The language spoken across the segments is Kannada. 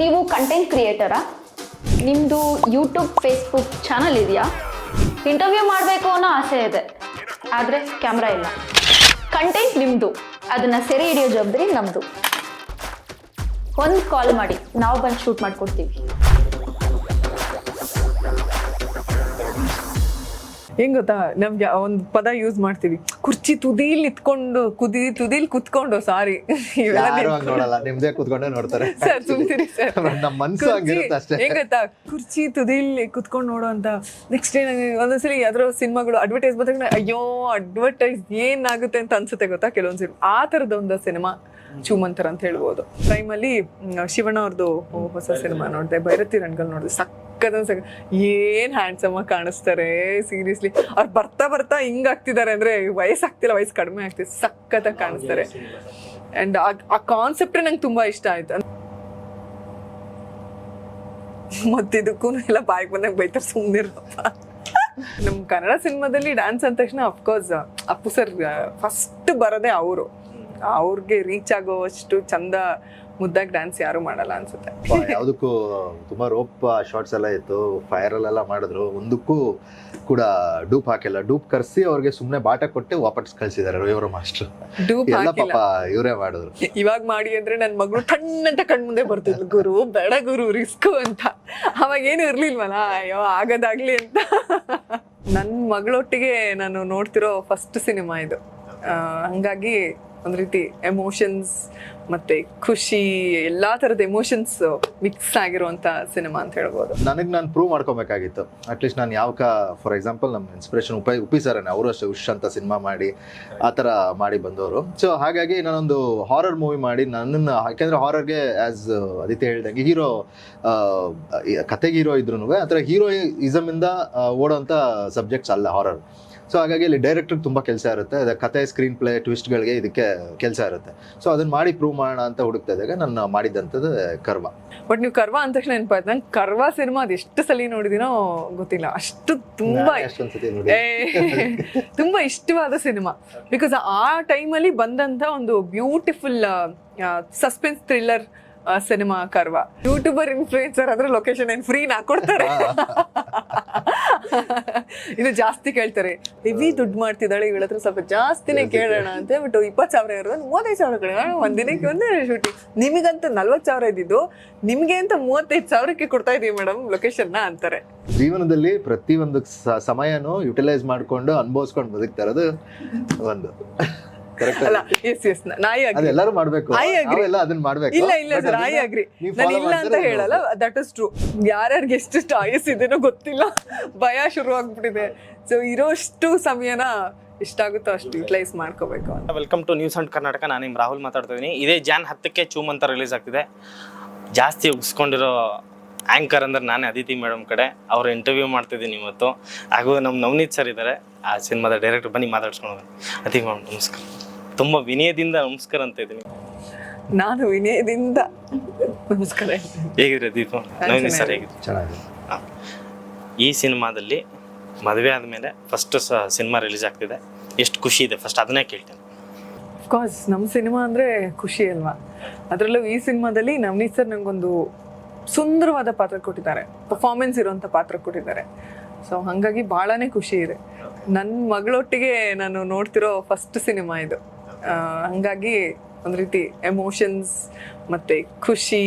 ನೀವು ಕಂಟೆಂಟ್ ಕ್ರಿಯೇಟರಾ ನಿಮ್ಮದು ಯೂಟ್ಯೂಬ್ ಫೇಸ್ಬುಕ್ ಚಾನಲ್ ಇದೆಯಾ? ಇಂಟರ್ವ್ಯೂ ಮಾಡಬೇಕು ಅನ್ನೋ ಆಸೆ ಇದೆ, ಆದರೆ ಕ್ಯಾಮ್ರಾ ಇಲ್ಲ. ಕಂಟೆಂಟ್ ನಿಮ್ಮದು ಅದನ್ನು ಸೆರೆ ಹಿಡಿಯೋ ಜವಾಬ್ದಾರಿ ನಮ್ಮದು ಒಂದು ಕಾಲ್ ಮಾಡಿ, ನಾವು ಬಂದು ಶೂಟ್ ಮಾಡಿಕೊಡ್ತೀವಿ. ಹೆಂಗ್ ಗೊತ್ತಾ ನಮ್ಗೆ ಒಂದು ಪದ ಯೂಸ್ ಮಾಡ್ತೀವಿ. ಕುರ್ಚಿ ತುದಿಲ್ ನಿತ್ಕೊಂಡು ಕುದಿ ತುದಿಲ್ ಕುತ್ಕೊಂಡು ಸಾರಿ ನೋಡಲ್ಲ. ನಿಮ್ದೇ ಕುತ್ಕೊಂಡೇ ನೋಡ್ತಾರೆ. Sir ಸುಮ್ತೀರಿ sir. ನಮ್ ಮನ್ಸು ಹಂಗಿರುತ್ತೆ ಅಷ್ಟೇ. ಹೆಂಗ್ ಗೊತ್ತಾ ಕುರ್ಚಿ ತುದಿಲ್ ಕುತ್ಕೊಂಡು ನೋಡೋ ಅಂತ. ನೆಕ್ಸ್ಟ್ ನಂಗೆ ಒಂದೊಂದ್ಸಲಿ ಯಾವ್ದಾರೋ ಸಿನಿಮಾಗಳು ಅಡ್ವರ್ಟೈಸ್ ಬಂದಾಗ ಅಯ್ಯೋ ಅಡ್ವರ್ಟೈಸ್ ಏನಾಗುತ್ತೆ ಅಂತ ಅನ್ಸುತ್ತೆ ಗೊತ್ತಾ? ಕೆಲವೊಂದ್ ಸಿನಿಮಾ ಆ ತರದ ಒಂದು ಸಿನಿಮಾ ಚೂಮಂತರ ಅಂತ ಹೇಳ್ಬೋದು. ಟೈಮಲ್ಲಿ ಶಿವಣ್ಣ ಅವ್ರದ್ದು ಹೊಸ ಸಿನಿಮಾ ನೋಡಿದೆ ಭೈರತಿ ರಣಗಲ್ ನೋಡಿದೆ ಸಕ್ಕದ ಏನ್ ಹ್ಯಾಂಡ್ಸಮ್ ಆಗಿ ಕಾಣಿಸ್ತಾರೆ ಸೀರಿಯಸ್ಲಿ ಅವ್ರು ಬರ್ತಾ ಬರ್ತಾ ಹಿಂಗ್ ಆಗ್ತಿದ್ದಾರೆ ಅಂದ್ರೆ ವಯಸ್ಸಾಗ್ತಿಲ್ಲ ವಯಸ್ಸು ಕಡಿಮೆ ಆಗ್ತಿದೆ ಸಖತ್ತಾಗಿ ಕಾಣಿಸ್ತಾರೆ. ಅಂಡ್ ಆ ಕಾನ್ಸೆಪ್ಟ್ ನಂಗೆ ತುಂಬಾ ಇಷ್ಟ ಆಯ್ತು. ಮತ್ತಿದಕ್ಕೂ ಎಲ್ಲ ಬಾಯಿಗೆ ಬಂದಾಗ ಬೈತಾರೆ ಸುಮ್ಮನಿರಪ್ಪ ನಮ್ಮ ಕನ್ನಡ ಸಿನಿಮಾದಲ್ಲಿ ಡ್ಯಾನ್ಸ್ ಅಂದ ತಕ್ಷಣ ಅಫ್ಕೋರ್ಸ್ ಅಪ್ಪು ಸರ್ ಫಸ್ಟ್ ಬರೋದೇ ಅವರು. ಅವ್ರಿಗೆ ರೀಚ್ ಆಗೋವಷ್ಟು ಚಂದ ಮುದ್ದಾಗಿ ಡ್ಯಾನ್ಸ್ ಯಾರು ಮಾಡಲ್ಲ ಅನ್ಸುತ್ತೆ. ಯಾವುದಕ್ಕೂ ತುಂಬಾ ರೋಪ್ ಶಾರ್ಟ್ಸ್ ಎಲ್ಲ ಇತ್ತು. ಫೈರ್ ಅಲ್ಲೆಲ್ಲ ಮಾಡಿದ್ರು. ಒಂದಕ್ಕೂ ಕೂಡ ಡೂಪ್ ಹಾಕಿಲ್ಲ. ಡೂಪ್ ಕರ್ಸಿ ಅವ್ರಿಗೆ ಸುಮ್ನೆ ಬಾಟ ಕೊಟ್ಟು ವಾಪಸ್ ಕಳ್ಸಿದಾರೆ ರವಿಯವರ ಮಾಸ್ಟರ್. ಡೂಪ್ ಎಲ್ಲ ಪಾಪ ಇವರೇ ಮಾಡಿದ್ರು. ಇವಾಗ ಮಾಡಿ ಅಂದ್ರೆ ನನ್ನ ಮಗಳು ಕಣ್ಣಂತ ಕಣ್ಣು ಮುಂದೆ ಬರ್ತಿದ್ರು ಗುರು ಬೇಡ ಗುರು ರಿಸ್ಕ್ ಅಂತ. ಅವಾಗ ಏನು ಇರ್ಲಿಲ್ವಲ್ಲ? ಅಯ್ಯೋ ಆಗದಾಗ್ಲಿ ಅಂತ. ನನ್ನ ಮಗಳೊಟ್ಟಿಗೆ ನಾನು ನೋಡ್ತಿರೋ ಫಸ್ಟ್ ಸಿನಿಮಾ ಇದು. ಹಂಗಾಗಿ ಒಂದ್ ರೀತಿ ಎಮೋಷನ್ಸ್ ಮತ್ತೆ ಖುಷಿ, ಎಲ್ಲಾ ತರದ ಎಮೋಷನ್ಸ್ ಮಿಕ್ಸ್ ಆಗಿರುವಂತ ಸಿನಿಮಾ ಅಂತ ಹೇಳ್ಬೋದು. ನನಗೆ ನಾನು ಪ್ರೂವ್ ಮಾಡ್ಕೊಬೇಕಾಗಿತ್ತು. ಅಟ್ಲೀಸ್ಟ್ ನಾನು ಯಾವ ಫಾರ್ ಎಕ್ಸಾಂಪಲ್ ನಮ್ಮ ಇನ್ಸ್ಪಿರೇಷನ್ ಉಪ ಸರನೇ ಅವರು ಅಷ್ಟೇ ಉಷ್ ಅಂತ ಸಿನಿಮಾ ಮಾಡಿ, ಆ ಥರ ಮಾಡಿ ಬಂದವರು. ಸೊ ಹಾಗಾಗಿ ನಾನೊಂದು ಹಾರರ್ ಮೂವಿ ಮಾಡಿ ನನ್ನನ್ನು, ಯಾಕೆಂದ್ರೆ ಹಾರರ್ಗೆ ಆ್ಯಸ್ ಅದಿತಿ ಹೇಳ್ದಂಗೆ ಹೀರೋ ಕತೆಗೆ ಹೀರೋ ಇದ್ರು ಆ ಥರ ಹೀರೋಯಿಸಮಿಂದ ಓಡೋ ಓಡೋಂಥ ಸಬ್ಜೆಕ್ಟ್ಸ್ ಅಲ್ಲ ಹಾರರ್ ಸೊ ಹಾಗಾಗಿ ಇಲ್ಲಿ ಡೈರೆಕ್ಟರ್ ತುಂಬ ಕೆಲಸ ಇರುತ್ತೆ. ಅದೇ ಕತೆ ಸ್ಕ್ರೀನ್ ಪ್ಲೇ ಟ್ವಿಸ್ಟ್ಗಳಿಗೆ ಇದಕ್ಕೆ ಕೆಲಸ ಇರುತ್ತೆ. ಸೊ ಅದನ್ನ ಮಾಡಿ ಪ್ರೂವ್ ಮಾಡೋಣ ಅಂತ ಹುಡುಕ್ತಾ ಇದ್ದಾಗ ನಾನು ಮಾಡಿದಂಥದ್ದು ಕರ್ವ. ಬಟ್ ನೀವು ಕರ್ವ ಅಂದ ತಕ್ಷಣ ನೆನಪಾಯ್ತು ನಂಗೆ ಕರ್ವ ಸಿನಿಮಾ ಅದು ಎಷ್ಟು ಸಲ ನೋಡಿದಿನೋ ಗೊತ್ತಿಲ್ಲ. ಅಷ್ಟು ತುಂಬಾ ತುಂಬಾ ಇಷ್ಟವಾದ ಸಿನಿಮಾ. ಬಿಕಾಸ್ ಆ ಟೈಮಲ್ಲಿ ಬಂದಂತ ಒಂದು beautiful suspense thriller cinema Karva. YouTuber influencer ಆದ್ರೆ ಲೊಕೇಶನ್ ಏನ್ ಫ್ರೀ ನಾ ಕೊಡ್ತಾರೆ. ಇದು ಜಾಸ್ತಿ ಕೇಳ್ತಾರೆ. ಹೆವಿ ದುಡ್ಡು ಮಾಡ್ತಿದ್ದಾಳೆ ಇವಳ ಹತ್ರ ಸ್ವಲ್ಪ ಜಾಸ್ತಿನೇ ಕೇಳೋಣ ಅಂತ ಹೇಳ್ಬಿಟ್ಟು ಇಪ್ಪತ್ತು ಸಾವಿರ ಇರೋದು ಮೂವತ್ತೈದು ಸಾವಿರ ಕಡೆ. ಒಂದ್ ದಿನಕ್ಕೆ ಒಂದೇ ಶೂಟಿಂಗ್ ನಿಮಗಂತ ನಲ್ವತ್ತು ಸಾವಿರ ಇದ್ದಿದ್ದು ನಿಮಗೆ ಅಂತ ಮೂವತ್ತೈದು ಸಾವಿರಕ್ಕೆ ಕೊಡ್ತಾ ಇದ್ದೀವಿ ಮೇಡಮ್ ಲೊಕೇಶನ್ನ ಅಂತಾರೆ. ಜೀವನದಲ್ಲಿ ಪ್ರತಿ ಒಂದು ಸಮಯನೂ ಯುಟಿಲೈಸ್ ಮಾಡ್ಕೊಂಡು ಅನುಭವಿಸ್ಕೊಂಡು ಬದುಕ್ತಾ ಇರೋದು ಒಂದು. ಅಲ್ಲ ಎಸ್ ಎಸ್ ನಾಯಿ ಅಗ್ರಿ ಅದೆಲ್ಲರೂ ಮಾಡ್ಬೇಕು. ಅದನ್ನ ಇಲ್ಲ ಇಲ್ಲ ಸರ್ ಐ ಅಗ್ರಿ ನಾನು ಇಲ್ಲ ಅಂತ ಹೇಳಲ್ಲ. ದಟ್ ಇಸ್ ಟ್ರೂ ಯಾರ್ಯಾರಿಗೆ ಎಷ್ಟು ಆಯಸ್ ಇದೆನೋ ಗೊತ್ತಿಲ್ಲ. ಭಯ ಶುರು ಆಗ್ಬಿಟ್ಟಿದೆ. ಸೊ ಇರೋಷ್ಟು ಸಮಯನ ಎಷ್ಟಾಗುತ್ತೋ ಅಷ್ಟು ಯುಟಿಲೈಸ್ ಮಾಡ್ಕೋಬೇಕು ಅಂತ. Welcome to news and Karnataka ನಾನು ನಿಮ್ಮ ರಾಹುಲ್ ಮಾತಾಡ್ತಾ ಇದ್ದೀನಿ ಇದೇ ಜಾನ್ ಹತ್ತಕ್ಕೆ ಚೂಮ್ ಅಂತ ರಿಲೀಸ್ ಆಗ್ತಿದೆ. ಜಾಸ್ತಿ ಉಗಿಸ್ಕೊಂಡಿರೋ ಆ್ಯಂಕರ್ ಅಂದ್ರೆ ನಾನೇ ಅದಿತಿ ಮೇಡಮ್ ಕಡೆ. ಅವ್ರ ಇಂಟರ್ವ್ಯೂ ಮಾಡ್ತಿದ್ದೀನಿ ಇವತ್ತು. ಹಾಗೂ ನಮ್ಮ ನವನೀತ್ ಸರ್ ಇದ್ದಾರೆ ಆ ಸಿನಿಮಾದ ಡೈರೆಕ್ಟರ್ ಬನ್ನಿ ಮಾತಾಡ್ಸ್ಕೊಂಡು ಅದಿತಿ ಮೇಡಮ್ ನಮಸ್ಕಾರ. ತುಂಬ ವಿನಯದಿಂದ ನಮಸ್ಕಾರ ಅಂತ ಇದ್ದೀನಿ. ನಾನು ವಿನಯದಿಂದ ನಮಸ್ಕಾರ ಹೇಳ್ತೀನಿ. ಹೇಗಿದ್ರೆ ದೀಪ? ನವನೀತ್ ಸರ್ ಹೇಗಿದೆ ಚೆನ್ನಾಗಿದೆ. ಈ ಸಿನಿಮಾದಲ್ಲಿ ಮದುವೆ ಆದಮೇಲೆ ಫಸ್ಟ್ ಸಿನಿಮಾ ರಿಲೀಸ್ ಆಗ್ತಿದೆ. ಎಷ್ಟು ಖುಷಿ ಇದೆ? ಫಸ್ಟ್ ಅದನ್ನೇ ಕೇಳ್ತೇನೆ. ಕಾಸ್ ನಮ್ಮ ಸಿನಿಮಾ ಅಂದರೆ ಖುಷಿ ಅಲ್ವಾ? ಅದರಲ್ಲೂ ಈ ಸಿನಿಮಾದಲ್ಲಿ ನವನೀತ್ ಸರ್ ನನಗೊಂದು ಸುಂದರವಾದ ಪಾತ್ರ ಕೊಟ್ಟಿದ್ದಾರೆ. ಪರ್ಫಾರ್ಮೆನ್ಸ್ ಇರುವಂಥ ಪಾತ್ರ ಕೊಟ್ಟಿದ್ದಾರೆ. ಸೊ ಹಾಗಾಗಿ ಭಾಳನೇ ಖುಷಿ ಇದೆ. ನನ್ನ ಮಗಳೊಟ್ಟಿಗೆ ನಾನು ನೋಡ್ತಿರೋ ಫಸ್ಟ್ ಸಿನಿಮಾ ಇದು. ಹಾಗಾಗಿ ಒಂದು ರೀತಿ ಎಮೋಷನ್ಸ್ ಮತ್ತೆ ಖುಷಿ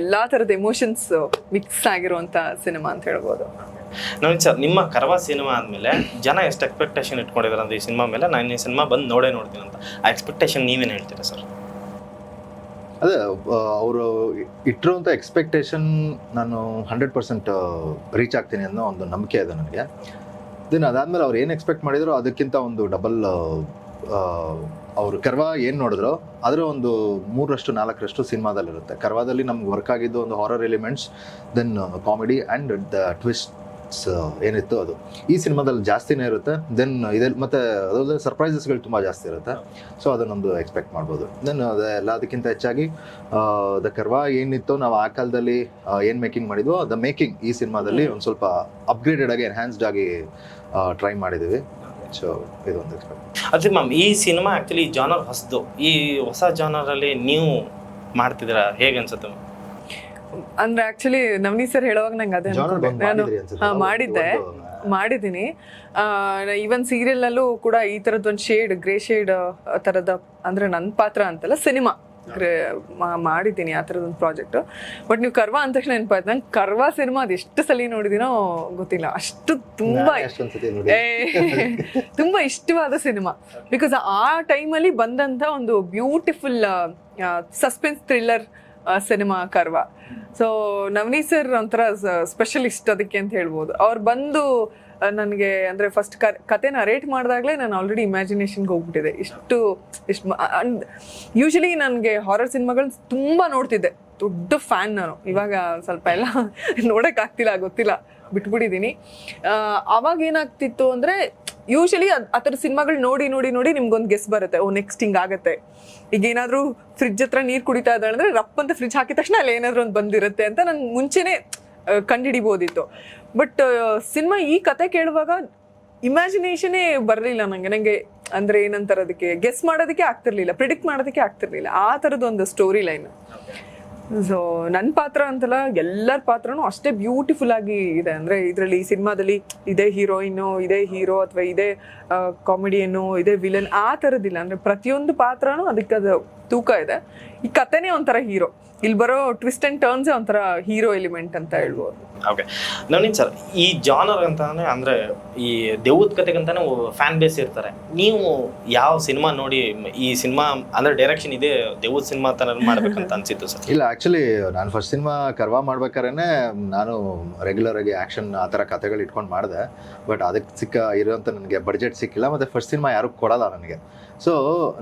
ಎಲ್ಲಾ ತರದ ಎಮೋಷನ್ಸ್ ಮಿಕ್ಸ್ ಆಗಿರುವಂತ ಸಿನಿಮಾ ಅಂತ ಹೇಳ್ಬೋದು. ನವೀನ್ ಸರ್ ನಿಮ್ಮ ಕರವ ಸಿನಿಮಾ ಆದಮೇಲೆ ಜನ ಎಷ್ಟು ಎಕ್ಸ್ಪೆಕ್ಟೇಷನ್ ಇಟ್ಕೊಂಡಿದ್ದಾರೆ ಅಂತ ಈ ಸಿನಿಮಾ ಮೇಲೆ? ನಾನು ಈ ಸಿನಿಮಾ ಬಂದು ನೋಡೇ ನೋಡ್ತೀನಿ ಅಂತ. ಆ ಎಕ್ಸ್ಪೆಕ್ಟೇಷನ್ ನೀವೇನು ಹೇಳ್ತೀರಾ ಸರ್? ಅದೇ ಅವರು ಇಟ್ಟಿರುವಂಥ ಎಕ್ಸ್ಪೆಕ್ಟೇಷನ್ ನಾನು ಹಂಡ್ರೆಡ್ ಪರ್ಸೆಂಟ್ ರೀಚ್ ಆಗ್ತೀನಿ ಅನ್ನೋ ಒಂದು ನಂಬಿಕೆ ಇದೆ ನನಗೆ. ದೆನ್ ಅದಾದಮೇಲೆ ಅವ್ರು ಏನು ಎಕ್ಸ್ಪೆಕ್ಟ್ ಮಾಡಿದ್ರು ಅದಕ್ಕಿಂತ ಒಂದು ಡಬಲ್ ಅವರು. ಕರ್ವ ಏನು ನೋಡಿದ್ರು ಅದರ ಒಂದು ಮೂರರಷ್ಟು ನಾಲ್ಕರಷ್ಟು ಸಿನಿಮಾದಲ್ಲಿರುತ್ತೆ. ಕರ್ವಾದಲ್ಲಿ ನಮ್ಗೆ ವರ್ಕ್ ಆಗಿದ್ದು ಒಂದು horror elements then comedy and the twist ಏನಿತ್ತು ಅದು. ಈ ಸಿನಿಮಾದಲ್ಲಿ ಜಾಸ್ತಿನೇ ಇರುತ್ತೆ. ದೆನ್ ಇದೆ ಮತ್ತೆ ಅದಲ್ಲದೆ ಸರ್ಪ್ರೈಸಸ್ಗಳು ತುಂಬ ಜಾಸ್ತಿ ಇರುತ್ತೆ. ಸೊ ಅದನ್ನೊಂದು ಎಕ್ಸ್ಪೆಕ್ಟ್ ಮಾಡ್ಬೋದು. ದೆನ್ ಎಲ್ಲದಕ್ಕಿಂತ ಹೆಚ್ಚಾಗಿ ದ ಕರ್ವಾ ಏನಿತ್ತು ನಾವು ಆ ಕಾಲದಲ್ಲಿ ಏನು ಮೇಕಿಂಗ್ ಮಾಡಿದ್ವೋ ದ ಮೇಕಿಂಗ್ ಈ ಸಿನಿಮಾದಲ್ಲಿ ಒಂದು ಸ್ವಲ್ಪ ಅಪ್ಗ್ರೇಡೆಡ್ ಆಗಿ ಎನ್ಹ್ಯಾನ್ಸ್ಡ್ ಆಗಿ ಟ್ರೈ ಮಾಡಿದ್ದೀವಿ. ಸೊ ಇದೊಂದು ಎಕ್ಸ್ಪೆಕ್ಟ್ ಅದೇ ಮ್ಯಾಮ್ ಈ ಸಿನಿಮಾ ಆ್ಯಕ್ಚುಲಿ ಜಾನರ್ ಹೊಸದು. ಈ ಹೊಸ ಜಾನರಲ್ಲಿ ನೀವು ಮಾಡ್ತಿದ್ದೀರಾ? ಹೇಗೆ ಅನ್ಸುತ್ತೆ ಮ್ಯಾಮ್ ಅಂದ್ರೆ ಆಕ್ಚುಲಿ ನವನಿ ಸರ್ ಹೇಳುವಾಗ ನಂಗೆ ಅದೇ Genre ಅನ್ಕೊಂಡೆ. ಬಂದ್ ನಾನು ಮಾಡಿದ್ರಿ ಅನ್ಸುತ್ತೆ. ಹಾ, ಮಾಡಿದ್ದೆ. ಮಾಡಿದ್ದೀನಿ. ಈವನ್ ಸೀರಿಯಲ್ ಅಲ್ಲೂ ಕೂಡ ಈ ತರದ್ ಒಂದು ಶೇಡ್ ಗ್ರೇ ಶೇಡ್ ತರದ ಅಂದ್ರೆ ನನ್ನ ಪಾತ್ರ ಅಂತಲ್ಲ ಸಿನಿಮಾ ಮಾಡಿದ್ದೀನಿ ಆ ಥರದ ಒಂದು ಪ್ರಾಜೆಕ್ಟ್ ಬಟ್ ನೀವು ಕರ್ವಾ ಅಂದ ತಕ್ಷಣ ನೆನಪಾಯ್ತು ನಂಗೆ ಕರ್ವಾ ಸಿನಿಮಾ ಅದು ಎಷ್ಟು ಸಲ ನೋಡಿದಿನೋ ಗೊತ್ತಿಲ್ಲ. ಅಷ್ಟು ತುಂಬಾ ತುಂಬ ಇಷ್ಟವಾದ ಸಿನಿಮಾ ಬಿಕಾಸ್ ಆ ಟೈಮಲ್ಲಿ ಬಂದಂಥ ಒಂದು beautiful suspense thriller cinema Karva. So Navneeth sir ಒಂಥರ ಸ್ಪೆಷಲಿಸ್ಟ್ ಅದಕ್ಕೆ ಅಂತ ಹೇಳ್ಬೋದು. ಅವ್ರು ಬಂದು ನನಗೆ ಅಂದರೆ ಫಸ್ಟ್ ಕತೆ ನರೇಟ್ ಮಾಡಿದಾಗಲೇ ನಾನು ಆಲ್ರೆಡಿ ಇಮ್ಯಾಜಿನೇಷನ್ಗೆ ಹೋಗ್ಬಿಟ್ಟಿದೆ. ಇಷ್ಟು ಇಷ್ಟು ಅಂಡ್ ಯೂಶಲಿ ನನಗೆ ಹಾರರ್ ಸಿನಿಮಾಗಳು ತುಂಬ ನೋಡ್ತಿದ್ದೆ. ದೊಡ್ಡ ಫ್ಯಾನ್ ನಾನು. ಇವಾಗ ಸ್ವಲ್ಪ ಎಲ್ಲ ನೋಡೋಕ್ಕಾಗ್ತಿಲ್ಲ ಗೊತ್ತಿಲ್ಲ. ಬಿಟ್ಬಿಟ್ಟಿದ್ದೀನಿ ಅವಾಗ ಏನಾಗ್ತಿತ್ತು ಅಂದರೆ ಯೂಶಲಿ ಆ ಥರ ಸಿನಿಮಾಗಳು ನೋಡಿ ನೋಡಿ ನೋಡಿ ನಿಮ್ಗೊಂದು ಗೆಸ್ ಬರುತ್ತೆ. ಓ ನೆಕ್ಸ್ಟ್ ಹಿಂಗೆ ಆಗುತ್ತೆ. ಈಗ ಏನಾದರೂ ಫ್ರಿಜ್ ಹತ್ರ ನೀರು ಕುಡಿತಾ ಇದ್ದಾಳೆ ಅಂದರೆ ರಪ್ ಅಂತ ಫ್ರಿಡ್ಜ್ ಹಾಕಿದ ತಕ್ಷಣ ಅಲ್ಲಿ ಏನಾದರೂ ಒಂದು ಬಂದಿರುತ್ತೆ ಅಂತ ನಾನು ಮುಂಚೆನೇ ಕಂಡುಹಿಡಿಬೋದಿತ್ತು ಬಟ್ ಸಿನಿಮಾ ಈ ಕತೆ ಕೇಳುವಾಗ ಇಮ್ಯಾಜಿನೇಷನೇ ಬರಲಿಲ್ಲ ನನಗೆ ನನಗೆ ಅಂದರೆ ಏನಂತಾರೆ ಅದಕ್ಕೆ ಗೆಸ್ ಮಾಡೋದಕ್ಕೆ ಆಗ್ತಿರ್ಲಿಲ್ಲ ಪ್ರಿಡಿಕ್ಟ್ ಮಾಡೋದಕ್ಕೆ ಆಗ್ತಿರ್ಲಿಲ್ಲ. ಆ ಥರದೊಂದು ಸ್ಟೋರಿ ಲೈನ್ ಸೊ ನನ್ನ ಪಾತ್ರ ಅಂತಲ್ಲ, ಎಲ್ಲರ ಪಾತ್ರನೂ ಅಷ್ಟೇ ಬ್ಯೂಟಿಫುಲ್ ಆಗಿ ಇದೆ. ಅಂದರೆ ಇದರಲ್ಲಿ ಸಿನಿಮಾದಲ್ಲಿ ಇದೇ ಹೀರೋಯಿನ್ನು ಇದೇ ಹೀರೋ ಅಥವಾ ಇದೇ ಕಾಮಿಡಿಯನ್ನು ಇದೇ ವಿಲನ್ ಆ ಥರದ್ದಿಲ್ಲ ಅಂದರೆ ಪ್ರತಿಯೊಂದು ಪಾತ್ರನೂ ಅದಕ್ಕೆ ಅದು ತೂಕ ಇದೆ. ಈ ಕತೆನೇ ಒಂಥರ ಹೀರೋ ಇಲ್ಲಿ ಬರೋ ಟ್ವಿಸ್ಟ್ ಅಂಡ್ ಟರ್ನ್ಸೇ ಒಂಥರ ಹೀರೋ ಎಲಿಮೆಂಟ್ ಅಂತ ಹೇಳ್ಬೋದು. ಓಕೆ ನವನೀತ್ ಸರ್ ಈ ಜಾನರ್ ಅಂತಾನೆ ಅಂದ್ರೆ ಈ ದೆವ್ವದ ಕತೆಗಂತಾನೆ ಫ್ಯಾನ್ ಬೇಸ್ ಇರ್ತಾರೆ. ನೀವು ಯಾವ ಸಿನಿಮಾ ನೋಡಿ ಈ ಸಿನಿಮಾ ಅಂದ್ರೆ ಡೈರೆಕ್ಷನ್ ಇದೆ ದೆವ್ವದ ಸಿನಿಮಾ ತರ ಮಾಡ್ಬೇಕಂತ ಅನ್ಸಿತ್ತು ಸರ್ ಇಲ್ಲ ಆ್ಯಕ್ಚುಲಿ ನಾನು ಫಸ್ಟ್ ಸಿನಿಮಾ ಕರ್ವಾ ಮಾಡ್ಬೇಕಾದ್ರೆ ನಾನು ರೆಗ್ಯುಲರ್ ಆಗಿ ಆಕ್ಷನ್ ಆ ಥರ ಕಥೆಗಳು ಇಟ್ಕೊಂಡು ಮಾಡಿದೆ. ಬಟ್ ಅದಕ್ಕೆ ಸಿಕ್ಕ ಇರೋಂಥ ನನಗೆ ಬಡ್ಜೆಟ್ ಸಿಕ್ಕಿಲ್ಲ. ಮತ್ತು ಫಸ್ಟ್ ಸಿನಿಮಾ ಯಾರು ಕೊಡಲ್ಲ ನನಗೆ. ಸೊ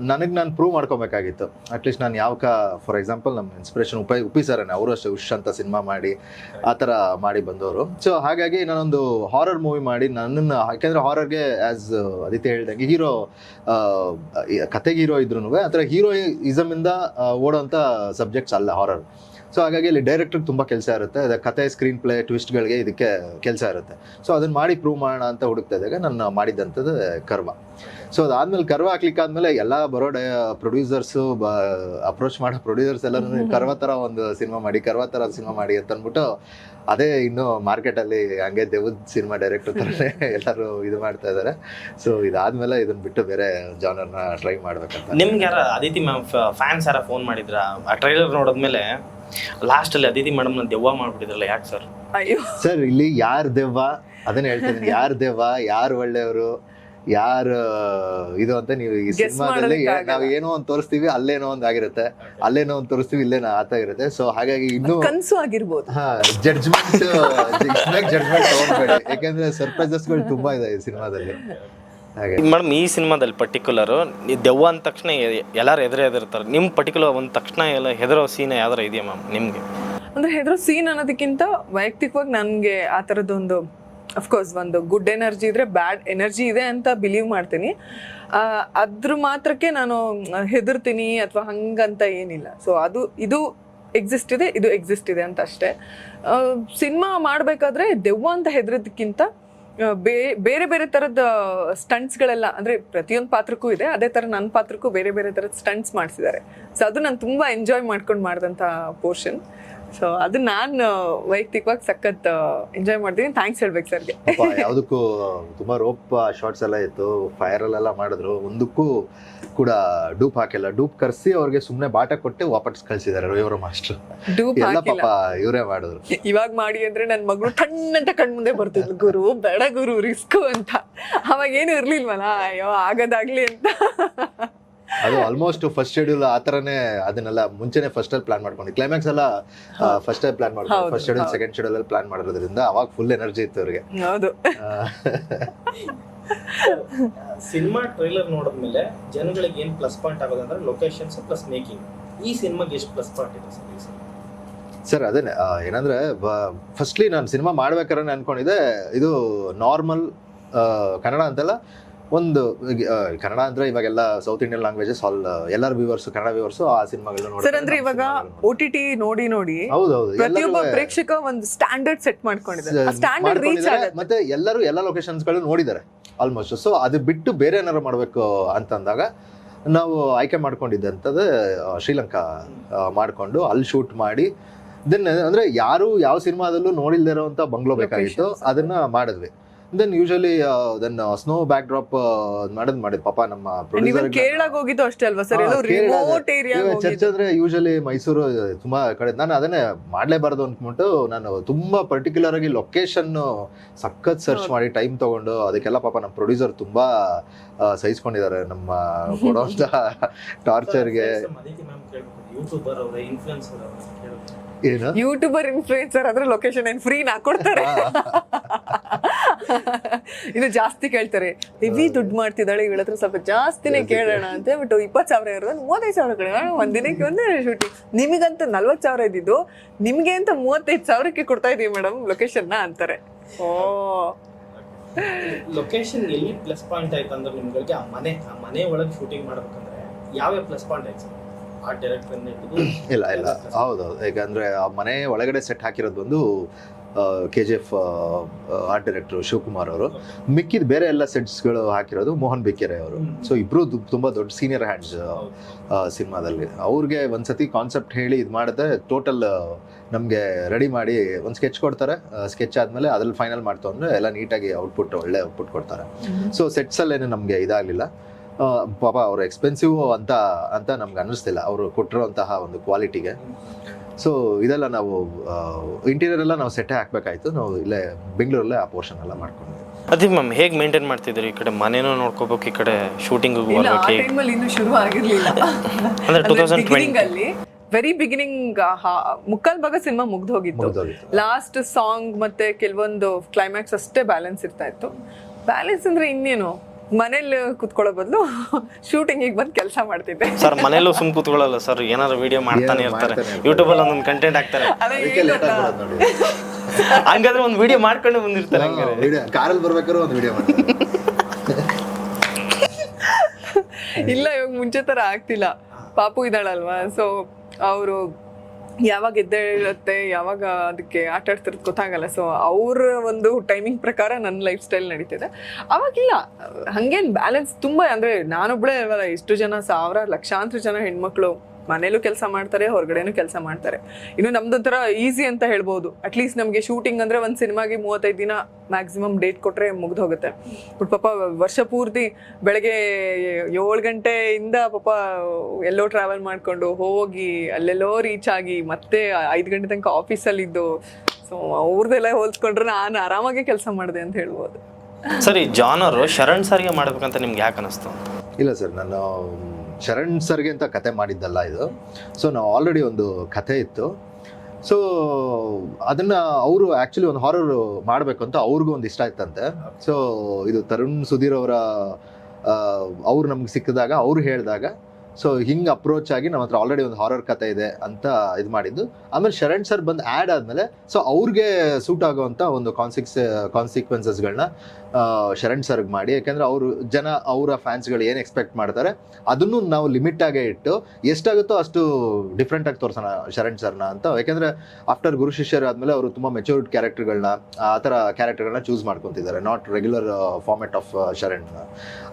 ನನಗೆ ನಾನು ಪ್ರೂವ್ ಮಾಡ್ಕೋಬೇಕಾಗಿತ್ತು. ಅಟ್ಲೀಸ್ಟ್ ನಾನು ಯಾವ ಕ ಫಾರ್ ಎಕ್ಸಾಂಪಲ್ ನಮ್ಮ ಇನ್ಸ್ಪಿರೇಷನ್ ಉಪ ಉಪಿ ಸರನೇ, ಅವರು ಅಷ್ಟೇ ಉಷ್ ಅಂತ ಸಿನಿಮಾ ಮಾಡಿ, ಆ ಥರ ಮಾಡಿ ಬಂದವರು. ಸೊ ಹಾಗಾಗಿ ನಾನೊಂದು ಹಾರರ್ ಮೂವಿ ಮಾಡಿ ನನ್ನನ್ನು, ಯಾಕೆಂದರೆ ಹಾರರ್ಗೆ ಆ್ಯಸ್ ಅದಿತಿ ಹೇಳ್ದಂಗೆ ಹೀರೋ ಕತೆಗೆ ಹೀರೋ ಇದ್ರೂ ಆ ಥರ ಹೀರೋಯಿಸಮಿಂದ ಓಡೋಂಥ ಸಬ್ಜೆಕ್ಟ್ಸ್ ಅಲ್ಲ ಹಾರರ್ ಸೊ ಹಾಗಾಗಿ ಇಲ್ಲಿ ಡೈರೆಕ್ಟ್ರಿಗೆ ತುಂಬ ಕೆಲಸ ಇರುತ್ತೆ. ಅದೇ ಕತೆ ಸ್ಕ್ರೀನ್ ಪ್ಲೇ ಟ್ವಿಸ್ಟ್ಗಳಿಗೆ ಇದಕ್ಕೆ ಕೆಲಸ ಇರುತ್ತೆ. ಸೊ ಅದನ್ನು ಮಾಡಿ ಪ್ರೂವ್ ಮಾಡೋಣ ಅಂತ ಹುಡುಕ್ತಾ ಇದ್ದಾಗ ನಾನು ಮಾಡಿದ್ದಂಥದ್ದು ಕರ್ವ ಸೊ ಅದಾದ್ಮೇಲೆ ಕರ್ವ ಹಾಕ್ಲಿಕ್ಕೆ ಆದ್ಮೇಲೆ ಎಲ್ಲ ಬರೋ ಪ್ರೊಡ್ಯೂಸರ್ಸ್ ಅಪ್ರೋಚ್ ಮಾಡೋ ಪ್ರೊಡ್ಯೂಸರ್ಸ್ ಎಲ್ಲರೂ ಕರ್ವ ಥರ ಒಂದು ಸಿನಿಮಾ ಮಾಡಿ ಕರ್ವ ಥರ ಸಿನಿಮಾ ಮಾಡಿ ಅಂತ ಅಂದ್ಬಿಟ್ಟು ಅದೇ ಇನ್ನು ಮಾರ್ಕೆಟಲ್ಲಿ ಹಂಗೆ ದೇವದ್ ಸಿನಿಮಾ ಡೈರೆಕ್ಟರ್ ಥರನೇ ಎಲ್ಲರೂ ಇದು ಮಾಡ್ತಾ ಇದ್ದಾರೆ ಸೊ ಇದಾದ್ಮೇಲೆ ಇದನ್ನ ಬಿಟ್ಟು ಬೇರೆ ಜಾನರ್ನ ಟ್ರೈ ಮಾಡ್ಬೇಕಂತ. ನಿಮ್ಗೆ ಯಾರ ಅದಿತಿ ಮ್ಯಾಮ್ ಫ್ಯಾನ್ಸ್ ಯಾರ ಫೋನ್ ಮಾಡಿದ್ರ? ಆ ಟ್ರೈಲರ್ ನೋಡಿದ್ಮೇಲೆ ಲಾಸ್ಟ್ ಅಲ್ಲಿ ಅದಿತಿ ಮೇಡಮ್ ದೆವ್ವ ಮಾಡ್ಬಿಟ್ಟಿದ್ರಲ್ಲ ಯಾಕೆ ಸರ್ ಅಯ್ಯೋ. ಸರ್ ಇಲ್ಲಿ ಯಾರು ದೆವ್ವ? ಅದನ್ನ ಹೇಳ್ತೀನಿ ಯಾರು ದೆವ್ವ? ಯಾರು ಒಳ್ಳೆಯವರು? ಯಾರು ಇದು ಅಂತ ನೀವು ಈ ಸಿನಿಮಾದಲ್ಲಿ ನಾವು ಏನೋ ಒಂದು ತೋರಿಸ್ತೀವಿ ಅಲ್ಲೇನೋ ಒಂದು ಆಗಿರುತ್ತೆ. ಅಲ್ಲೇನೋ ಒಂದು ತೋರಿಸ್ತೀವಿ ಇಲ್ಲೇನೋ ಆತ ಇರುತ್ತೆ. ಸೊ ಹಾಗಾಗಿ ಇನ್ನೂ ಕನ್ಸು ಆಗಿರ್ಬೋದು. ಹಾ ಜಡ್ಜ್ಮೆಂಟ್ ಜಡ್ಜ್ಮೆಂಟ್ ತಗೊಂಡ್ಬೇಡಿ. ಯಾಕಂದ್ರೆ ಸರ್ಪ್ರೈಸಸ್ಗಳು ತುಂಬಾ ಇದೆ ಈ ಸಿನಿಮಾದಲ್ಲಿ. ಹಾಗೆ. ಮೇಡಮ್ ಈ ಸಿನಿಮಾದಲ್ಲಿ ಪರ್ಟಿಕ್ಯುಲರ್ ದೆವ್ವ ಅಂದ ತಕ್ಷಣ ಎಲ್ಲಾರು ಎದುರು ಎದುರ್ತಾರೆ ನಿಮ್ ಪರ್ಟಿಕ್ಯುಲರ್ ಒಂದ್ ತಕ್ಷಣ ಎಲ್ಲ ಹೆದರೋ ಸೀನ್ ಯಾವ್ದಾರ ಇದೆಯಾ ಮ್ಯಾಮ್ ನಿಮ್ಗೆ? ಅಂದ್ರೆ ಹೆದರೋ ಸೀನ್ ಅನ್ನೋದಕ್ಕಿಂತ ವೈಯಕ್ತಿಕವಾಗಿ ನನಗೆ ಆ ಥರದ್ದೊಂದು ಅಫ್ಕೋರ್ಸ್ ಒಂದು ಗುಡ್ ಎನರ್ಜಿ ಇದ್ರೆ ಬ್ಯಾಡ್ ಎನರ್ಜಿ ಇದೆ ಅಂತ ಬಿಲೀವ್ ಮಾಡ್ತೀನಿ. ಅದ್ರ ಮಾತ್ರಕ್ಕೆ ನಾನು ಹೆದರ್ತೀನಿ ಅಥವಾ ಹಂಗಂತ ಏನಿಲ್ಲ. ಸೊ ಅದು, ಇದು ಎಕ್ಸಿಸ್ಟ್ ಇದೆ, ಇದು ಎಕ್ಸಿಸ್ಟ್ ಇದೆ ಅಂತ ಅಷ್ಟೇ. ಸಿನಿಮಾ ಮಾಡಬೇಕಾದ್ರೆ ದೆವ್ವ ಅಂತ ಹೆದರೋದಕ್ಕಿಂತ ಬೇ- ಬೇರೆ ಬೇರೆ ಥರದ ಸ್ಟಂಟ್ಸ್ಗಳೆಲ್ಲ ಅಂದರೆ ಪ್ರತಿಯೊಂದು ಪಾತ್ರಕ್ಕೂ ಇದೆ, ಅದೇ ಥರ ನನ್ನ ಪಾತ್ರಕ್ಕೂ ಬೇರೆ ಬೇರೆ ಥರದ ಸ್ಟಂಟ್ಸ್ ಮಾಡಿಸಿದ್ದಾರೆ. ಸೊ ಅದು ನಾನು ತುಂಬ ಎಂಜಾಯ್ ಮಾಡ್ಕೊಂಡು ಮಾಡಿದಂಥ ಪೋರ್ಷನ್ ಸೊ ಅದು ನಾನು ವೈಯಕ್ತಿಕವಾಗಿ ಸಖತ್ ಎಂಜಾಯ್ ಮಾಡ್ತೀನಿ. ಥ್ಯಾಂಕ್ಸ್ ಹೇಳ್ಬೇಕು ಸರ್ಗೆ. ಯಾವುದಕ್ಕೂ ತುಂಬಾ ರೋಪ್ ಶಾರ್ಟ್ಸ್ ಎಲ್ಲ ಇತ್ತು. ಫೈರ್ ಅಲ್ಲೆಲ್ಲ ಮಾಡಿದ್ರು. ಒಂದಕ್ಕೂ ಕೂಡ ಡೂಪ್ ಹಾಕಿಲ್ಲ. ಡೂಪ್ ಕರೆಸಿ ಅವ್ರಿಗೆ ಸುಮ್ಮನೆ ಬಾಟ ಕೊಟ್ಟು ವಾಪಸ್ ಕಳ್ಸಿದ್ದಾರೆ ರವಿಯವರ ಮಾಸ್ಟರ್. ಡೂಪ್ ಎಲ್ಲ ಪಾಪ ಇವರೇ ಮಾಡಿದ್ರು. ಇವಾಗ ಮಾಡಿ ಅಂದ್ರೆ ನನ್ನ ಮಗಳು ಕಣ್ಣಂತ ಕಣ್ಣು ಮುಂದೆ ಬರ್ತಿದ್ಲು. ಗುರು ಬೇಡ ಗುರು ರಿಸ್ಕ್ ಅಂತ. ಅವಾಗ ಏನು ಇರ್ಲಿಲ್ವಲ್ಲ? ಅಯ್ಯೋ ಆಗದಾಗ್ಲಿ ಅಂತ. ಅದು ಆಲ್ಮೋಸ್ಟ್ ಫಸ್ಟ್ ಶೆಡ್ಯೂಲ್ ಆ ತರನೇ ಅದನ್ನೆಲ್ಲ ಮುಂಚೆನೆ ಫಸ್ಟ್ ಅಲ್ಲಿ ಪ್ಲಾನ್ ಮಾಡ್ಕೊಂಡು ಕ್ಲೈಮ್ಯಾಕ್ಸ್ ಎಲ್ಲ ಫಸ್ಟ್ ಅಲ್ಲಿ ಪ್ಲಾನ್ ಮಾಡ್ಕೊಂಡು ಫಸ್ಟ್ ಶೆಡ್ಯೂಲ್ ಸೆಕೆಂಡ್ ಶೆಡ್ಯೂಲ್ ಅಲ್ಲಿ ಪ್ಲಾನ್ ಮಾಡೋದ್ರಿಂದ ಅವಾಗ ಫುಲ್ ಎನರ್ಜಿ ಇತ್ತು ಅವ್ರಿಗೆ. ಹೌದು. ಸಿನಿಮಾ ಟ್ರೈಲರ್ ನೋಡಿದ್ಮೇಲೆ ಜನಗಳಿಗೆ ಏನು ಪ್ಲಸ್ ಪಾಯಿಂಟ್ ಆಗೋದಂದ್ರೆ ಲೊಕೇಶನ್ಸ್ ಪ್ಲಸ್ ಮೇಕಿಂಗ್ ಈ ಸಿನಿಮಾಗೆ ಎಷ್ಟು ಪ್ಲಸ್ ಪಾಯಿಂಟ್ ಇದೆ ಸರ್ ಸರ್ ಅದೇ ಏನಂದ್ರೆ ಫಸ್ಟ್ಲಿ ನಾನು ಸಿನಿಮಾ ಮಾಡ್ಬೇಕಾದ್ರೆ ಅನ್ಕೊಂಡಿದ್ದೆ ಇದು ನಾರ್ಮಲ್ ಕನ್ನಡ ಅಂತಲ್ಲ ಒಂದು ಕನ್ನಡ ಅಂದ್ರೆ ಇವಾಗೆಲ್ಲ ಸೌತ್ ಇಂಡಿಯನ್ ಲ್ಯಾಂಗ್ವೇಜಸ್ ಆಲ್ ಎಲ್ಲರ ವ್ಯೂವರ್ಸ್ ಕನ್ನಡ ವ್ಯೂವರ್ಸ್ ಆ ಸಿನಿಮಾಗಳನ್ನ ಸರ್ ಅಂದ್ರೆ ಇವಾಗ ಓ ಟಿ ಟಿ ನೋಡಿ ನೋಡಿ ಹೌದೌದು ಪ್ರತಿಯೊಬ್ಬ ಪ್ರೇಕ್ಷಕ ಒಂದು ಸ್ಟ್ಯಾಂಡರ್ಡ್ ಸೆಟ್ ಮಾಡ್ಕೊಂಡಿದ್ದಾರೆ. Standard reach. ಮತ್ತೆ ಎಲ್ಲರೂ ಎಲ್ಲ ಲೊಕೇಶನ್ಸ್ಗಳು ನೋಡಿದ್ದಾರೆ ಆಲ್ಮೋಸ್ಟ್ ಸೊ ಅದು ಬಿಟ್ಟು ಬೇರೆ ಏನಾರು ಮಾಡಬೇಕು ಅಂತಂದಾಗ ನಾವು ಆಯ್ಕೆ ಮಾಡ್ಕೊಂಡಿದ್ದಂಥದ್ದು ಶ್ರೀಲಂಕಾ ಮಾಡಿಕೊಂಡು ಅಲ್ಲಿ ಶೂಟ್ ಮಾಡಿ ದೆನ್ ಅಂದ್ರೆ ಯಾರು ಯಾವ ಸಿನಿಮಾದಲ್ಲೂ ನೋಡಿಲ್ದೇ ಇರೋಂಥ ಬಂಗ್ಲೋ ಬೇಕಾಗಿತ್ತು ಅದನ್ನ ಮಾಡಿದ್ವಿ. Then usually then snow backdrop ಮಾಡೋದ್ ಮಾಡಿದ್ ಪಾಪ ನಮ್ಮ ನೀವನ್ ಪ್ರೊಡ್ಯೂಸರ್ ಕೇರಳಾಗ ಹೋಗಿದ್ದು ಅಷ್ಟೇ ಅಲ್ವಾ ಸರ್ ಎಲ್ಲೋ ರಿಮೋಟ್ ಏರಿಯಾ ಚರ್ಚ್ ಅಂದ್ರೆ ಯೂಶಲಿ ಮೈಸೂರು ತುಂಬಾ ಕಡೆ ನಾನು ಅದನ್ನೇ ಮಾಡ್ಲೇಬಾರ್ದು ಅಂದ್ಬಿಟ್ಟು ನಾನು ತುಂಬಾ ಪರ್ಟಿಕ್ಯುಲರ್ ಆಗಿ ಲೊಕೇಶನ್ ಸಖತ್ ಸರ್ಚ್ ಮಾಡಿ ಟೈಮ್ ತಗೊಂಡು ಅದಕ್ಕೆಲ್ಲ ಪಾಪ ನಮ್ಮ ಪ್ರೊಡ್ಯೂಸರ್ ತುಂಬಾ ಆ, ಸಹಿಸ್ಕೊಂಡಿದ್ದಾರೆ ನಮ್ಮ ಕೊಡೋಂತ ಟಾರ್ಚರ್ಗೆ ಯೂಟ್ಯೂಬರ್ ಇನ್ಫ್ಲೂಯೆನ್ಸರ್ ಅಂದ್ರೆ ಲೊಕೇಶನ್ ಏನ್? ಫ್ರೀ ನಾ ಕೊಡ್ತಾರೆ? ಇದು ಜಾಸ್ತಿ ಕೇಳ್ತಾರೆ. ಹೆವಿ ದುಡ್ಡು ಮಾಡ್ತಿದ್ದಾಳೆ ಇವಳ ಹತ್ರ ಸ್ವಲ್ಪ ಜಾಸ್ತಿನೇ ಕೇಳೋಣ ಅಂತ ಹೇಳ್ಬಿಟ್ಟು ಇಪ್ಪತ್ತು ಸಾವಿರ ಇರೋದು ಮೂವತ್ತೈದು ಸಾವಿರ ಕಡೆ. ಒಂದಿನಕ್ಕೆ ದಿನಕ್ಕೆ ಒಂದೇ ಶೂಟಿಂಗ್ ನಿಮಗಂತ ನಲ್ವತ್ತು ಸಾವಿರ ಇದ್ದಿದ್ದು ನಿಮಗೆ ಅಂತ ಮೂವತ್ತೈದು ಸಾವಿರಕ್ಕೆ ಕೊಡ್ತಾ ಇದೀವಿ ಮೇಡಮ್ ಲೊಕೇಶನ್ನ ಅಂತಾರೆ. ಓ. ಲೊಕೇಶನ್ ಎಲ್ಲಿ ಪ್ಲಸ್ ಪಾಯಿಂಟ್ ಆಯ್ತು ಅಂದ್ರೆ ನಿಮ್ಗಳಿಗೆ ಆ ಮನೆ ಆ ಮನೆ ಒಳಗೆ ಶೂಟಿಂಗ್ ಮಾಡ್ಬೇಕಂದ್ರೆ ಯಾವ್ಯಾವ ಪ್ಲಸ್ ಪಾಯಿಂಟ್ ಆಯ್ತು? ಆ ಡೈರೆಕ್ಟರ್ ಹಿಡಿದು ಇಲ್ಲ ಇಲ್ಲ. ಹೌದೌದು ಯಾಕಂದ್ರೆ ಆ ಮನೆ ಒಳಗಡೆ ಸೆಟ್ ಹಾಕಿರೋದು ಒಂದು K G F art director Shivakumar ಅವರು. ಮಿಕ್ಕಿದ ಬೇರೆ ಎಲ್ಲ ಸೆಟ್ಸ್ಗಳು ಹಾಕಿರೋದು ಮೋಹನ್ ಬಿಕೆರೆ ಅವರು. ಸೊ ಇಬ್ರು ತುಂಬ ತುಂಬಾ ದೊಡ್ಡ ಸೀನಿಯರ್ ಹ್ಯಾಂಡ್ಸ್ ಸಿನಿಮಾದಲ್ಲಿ. ಅವ್ರಿಗೆ ಒಂದ್ಸತಿ ಕಾನ್ಸೆಪ್ಟ್ ಹೇಳಿ ಇದು ಮಾಡಿದ್ರೆ ಟೋಟಲ್ ನಮಗೆ ರೆಡಿ ಮಾಡಿ ಒಂದು ಸ್ಕೆಚ್ ಕೊಡ್ತಾರೆ. ಸ್ಕೆಚ್ ಆದ್ಮೇಲೆ ಅದ್ರಲ್ಲಿ ಫೈನಲ್ ಮಾಡ್ತು ಅಂದರೆ ಎಲ್ಲ ನೀಟಾಗಿ ಔಟ್ಪುಟ್ ಒಳ್ಳೆ ಔಟ್ಪುಟ್ ಕೊಡ್ತಾರೆ. ಸೊ ಸೆಟ್ಸಲ್ಲೇನು ನಮಗೆ ಇದಾಗಲಿಲ್ಲ. ಪಾಪ ಅವರು ಎಕ್ಸ್ಪೆನ್ಸಿವ್ ಅಂತ ಅಂತ ನಮ್ಗೆ ಅನ್ನಿಸ್ತಿಲ್ಲ. ಅವರು ಕೊಟ್ಟಿರೋಂತಹ ಒಂದು ಕ್ವಾಲಿಟಿಗೆ ಸೊ ಇದೆಲ್ಲ ನಾವು ಇಂಟೀರಿಯರ್ ಎಲ್ಲ ನಾವು ಸೆಟ್ಟೇ ಹಾಕ್ಬೇಕಾಯ್ತು. ನಾವು ಇಲ್ಲೇ ಬೆಂಗಳೂರಲ್ಲೇ ಆ ಪೋರ್ಷನ್ ಎಲ್ಲ ಮಾಡ್ಕೊಂಡ್ವಿ. ಅದೇ ಮ್ಯಾಮ್ ಹೇಗೆ ಮೇಂಟೈನ್ ಮಾಡ್ತಿದ್ರಿ ಈ ಕಡೆ ಮನೇನೂ ನೋಡ್ಕೋಬೇಕು ಈ ಕಡೆ ಶೂಟಿಂಗ್ ಟೈಮಲ್ಲಿ ಶುರು ಆಗಿರ್ಲಿಲ್ಲ. ಅಂದ್ರೆ 2020 ಬಿಗಿನಿಂಗ್ ಅಲ್ಲಿ ವೆರಿ ಬಿಗಿನಿಂಗ್ ಮುಕ್ಕಲ್ ಭಾಗ ಸಿನಿಮಾ ಮುಗ್ದು ಹೋಗಿತ್ತು. ಲಾಸ್ಟ್ ಸಾಂಗ್ ಮತ್ತೆ ಕೆಲವೊಂದು ಕ್ಲೈಮ್ಯಾಕ್ಸ್ ಅಷ್ಟೇ ಬ್ಯಾಲೆನ್ಸ್ ಇರ್ತಾ ಇತ್ತು. ಬ್ಯಾಲೆನ್ಸ್ ಅಂದ್ರೆ ಇನ್ನೇನು? ಮನೇಲಿ ಕುತ್ಕೊಳ್ಳೋ ಬದಲು ಶೂಟಿಂಗಿಗೆ ಬಂದು ಕೆಲಸ ಮಾಡ್ತಿದ್ದೆ. ಸರ್ ಮನೇಲೂ ಸುಮ್ ಕೂತ್ಕೊಳ್ಳಲ್ಲ ಸರ್ ಏನಾದ್ರು ವಿಡಿಯೋ ಮಾಡ್ತಾನೆ ಇರ್ತಾರೆ. ಯೂಟ್ಯೂಬ್ ಅಲ್ಲಿ ಯೂಟ್ಯೂಬಲ್ಲಿ ಒಂದೊಂದು ಕಂಟೆಂಟ್ ಹಾಕ್ತಾರೆ. ಅದೇ ಅದಕ್ಕೆ ಏನು ಲೇಟ್ ಆಗ್ಬಿಡೋದು ನೋಡಿ. ಹಂಗಾದ್ರೆ ಒಂದು ವಿಡಿಯೋ ಮಾಡ್ಕೊಂಡು ಬಂದಿರ್ತಾರೆ ಹಂಗಾರೆ. ವಿಡಿಯೋ ಕಾರಲ್ಲಿ ಬರ್ಬೇಕಾದ್ರೆ ಒಂದು ವಿಡಿಯೋ ಮಾಡ್ತಾರೆ. ಇಲ್ಲ ಇವಾಗ ಮುಂಚೆ ತರ ಆಗ್ತಿಲ್ಲ. ಪಾಪು ಇದ್ದಾಳಲ್ವಾ ಸೊ ಅವರು ಯಾವಾಗ ಎದ್ದೇಳುತ್ತೆ ಯಾವಾಗ ಅದಕ್ಕೆ ಆಟ ಆಡ್ತಿರೋದು ಗೊತ್ತಾಗಲ್ಲ. ಸೊ ಅವ್ರ ಒಂದು ಟೈಮಿಂಗ್ ಪ್ರಕಾರ ನನ್ನ ಲೈಫ್ ಸ್ಟೈಲ್ ನಡೀತಿದೆ. ಅವಾಗಿಲ್ಲ. ಹಂಗೇನು ಬ್ಯಾಲೆನ್ಸ್ ತುಂಬ ಅಂದರೆ ನಾನೊಬ್ಬಳೇ ಅಲ್ವಲ್ಲ ಎಷ್ಟು ಜನ ಸಾವಿರ, ಲಕ್ಷಾಂತರ ಜನ ಹೆಣ್ಮಕ್ಳು. ಮನೇಲೂ ಕೆಲಸ ಮಾಡ್ತಾರೆ ಹೊರಗಡೆನೂ ಕೆಲಸ ಮಾಡ್ತಾರೆ. ಇನ್ನು ನಮ್ದೊಂಥರ ಈಸಿ ಅಂತ ಹೇಳ್ಬೋದು. ಅಟ್ಲೀಸ್ಟ್ ನಮಗೆ ಶೂಟಿಂಗ್ ಅಂದರೆ ಒಂದು ಸಿನಿಮಾಗೆ ಮೂವತ್ತೈದು ದಿನ ಮ್ಯಾಕ್ಸಿಮಮ್ ಡೇಟ್ ಕೊಟ್ಟರೆ ಮುಗ್ದು ಹೋಗುತ್ತೆ. ಬಟ್ ಪಾಪ ವರ್ಷ ಪೂರ್ತಿ ಬೆಳಗ್ಗೆ ಏಳು ಗಂಟೆಯಿಂದ ಪಾಪ ಎಲ್ಲೋ ಟ್ರಾವೆಲ್ ಮಾಡಿಕೊಂಡು ಹೋಗಿ ಅಲ್ಲೆಲ್ಲೋ ರೀಚ್ ಆಗಿ ಮತ್ತೆ ಐದು ಗಂಟೆ ತನಕ ಆಫೀಸಲ್ಲಿದ್ದು ಸೊ ಅವ್ರದ್ದೆಲ್ಲ ಹೋಲಿಸ್ಕೊಂಡ್ರೆ ನಾನು ಆರಾಮಾಗಿ ಕೆಲಸ ಮಾಡಿದೆ ಅಂತ ಹೇಳ್ಬೋದು. ಸರಿ ಜಾನರು ಶರಣ್ ಸರ್ಗೆ ಮಾಡ್ಬೇಕಂತ ನಿಮ್ಗೆ ಯಾಕೆ ಅನಿಸ್ತು? ಇಲ್ಲ ಸರ್ ನಾನು ಶರಣ್ ಸರ್ಗೆ ಅಂತ ಕತೆ ಮಾಡಿದ್ದಲ್ಲ ಇದು. ಸೊ ನಾವು ಆಲ್ರೆಡಿ ಒಂದು ಕತೆ ಇತ್ತು. ಸೊ ಅದನ್ನ ಅವರು ಆ್ಯಕ್ಚುಲಿ ಒಂದು ಹಾರರ್ ಮಾಡಬೇಕು ಅಂತ ಅವ್ರಿಗೂ ಒಂದು ಇಷ್ಟ ಆಯ್ತಂತೆ. ಸೊ ಇದು ತರುಣ್ ಸುಧೀರ್ ಅವರ ಅವ್ರು ನಮ್ಗೆ ಸಿಕ್ಕಿದಾಗ ಅವ್ರು ಹೇಳಿದಾಗ ಸೊ ಹಿಂಗೆ ಅಪ್ರೋಚ್ ಆಗಿ ನಮ್ಮ ಹತ್ರ ಆಲ್ರೆಡಿ ಒಂದು ಹಾರರ್ ಕತೆ ಇದೆ ಅಂತ ಇದು ಮಾಡಿದ್ದು. ಆಮೇಲೆ ಶರಣ್ ಸರ್ ಬಂದು ಆ್ಯಡ್ ಆದಮೇಲೆ ಸೊ ಅವ್ರಿಗೆ ಸೂಟ್ ಆಗುವಂಥ ಒಂದು ಕಾನ್ಸಿಕ್ಸ್ ಕಾನ್ಸಿಕ್ವೆನ್ಸಸ್ಗಳನ್ನ ಶರಣ್ ಸರ್ಗ್ ಮಾಡಿ. ಯಾಕೆಂದ್ರೆ ಅವರು ಜನ ಅವರ ಫ್ಯಾನ್ಸ್ಗಳು ಏನು ಎಕ್ಸ್ಪೆಕ್ಟ್ ಮಾಡ್ತಾರೆ, ಅದನ್ನು ನಾವು ಲಿಮಿಟ್ ಆಗೇ ಇಟ್ಟು ಎಷ್ಟಾಗುತ್ತೋ ಅಷ್ಟು ಡಿಫ್ರೆಂಟ್ ಆಗಿ ತೋರ್ಸೋಣ ಶರಣ್ ಸರ್ನ ಅಂತ. ಯಾಕೆಂದ್ರೆ ಆಫ್ಟರ್ ಗುರು ಶಿಷ್ಯರ್ ಆದಮೇಲೆ ಅವರು ತುಂಬ ಮೆಚೂರ್ಡ್ ಕ್ಯಾರೆಕ್ಟರ್ಗಳನ್ನ ಆ ಥರ ಕ್ಯಾರೆಕ್ಟರ್ಗಳನ್ನ choose ಮಾಡ್ಕೊತಿದ್ದಾರೆ. Not regular format of Sharan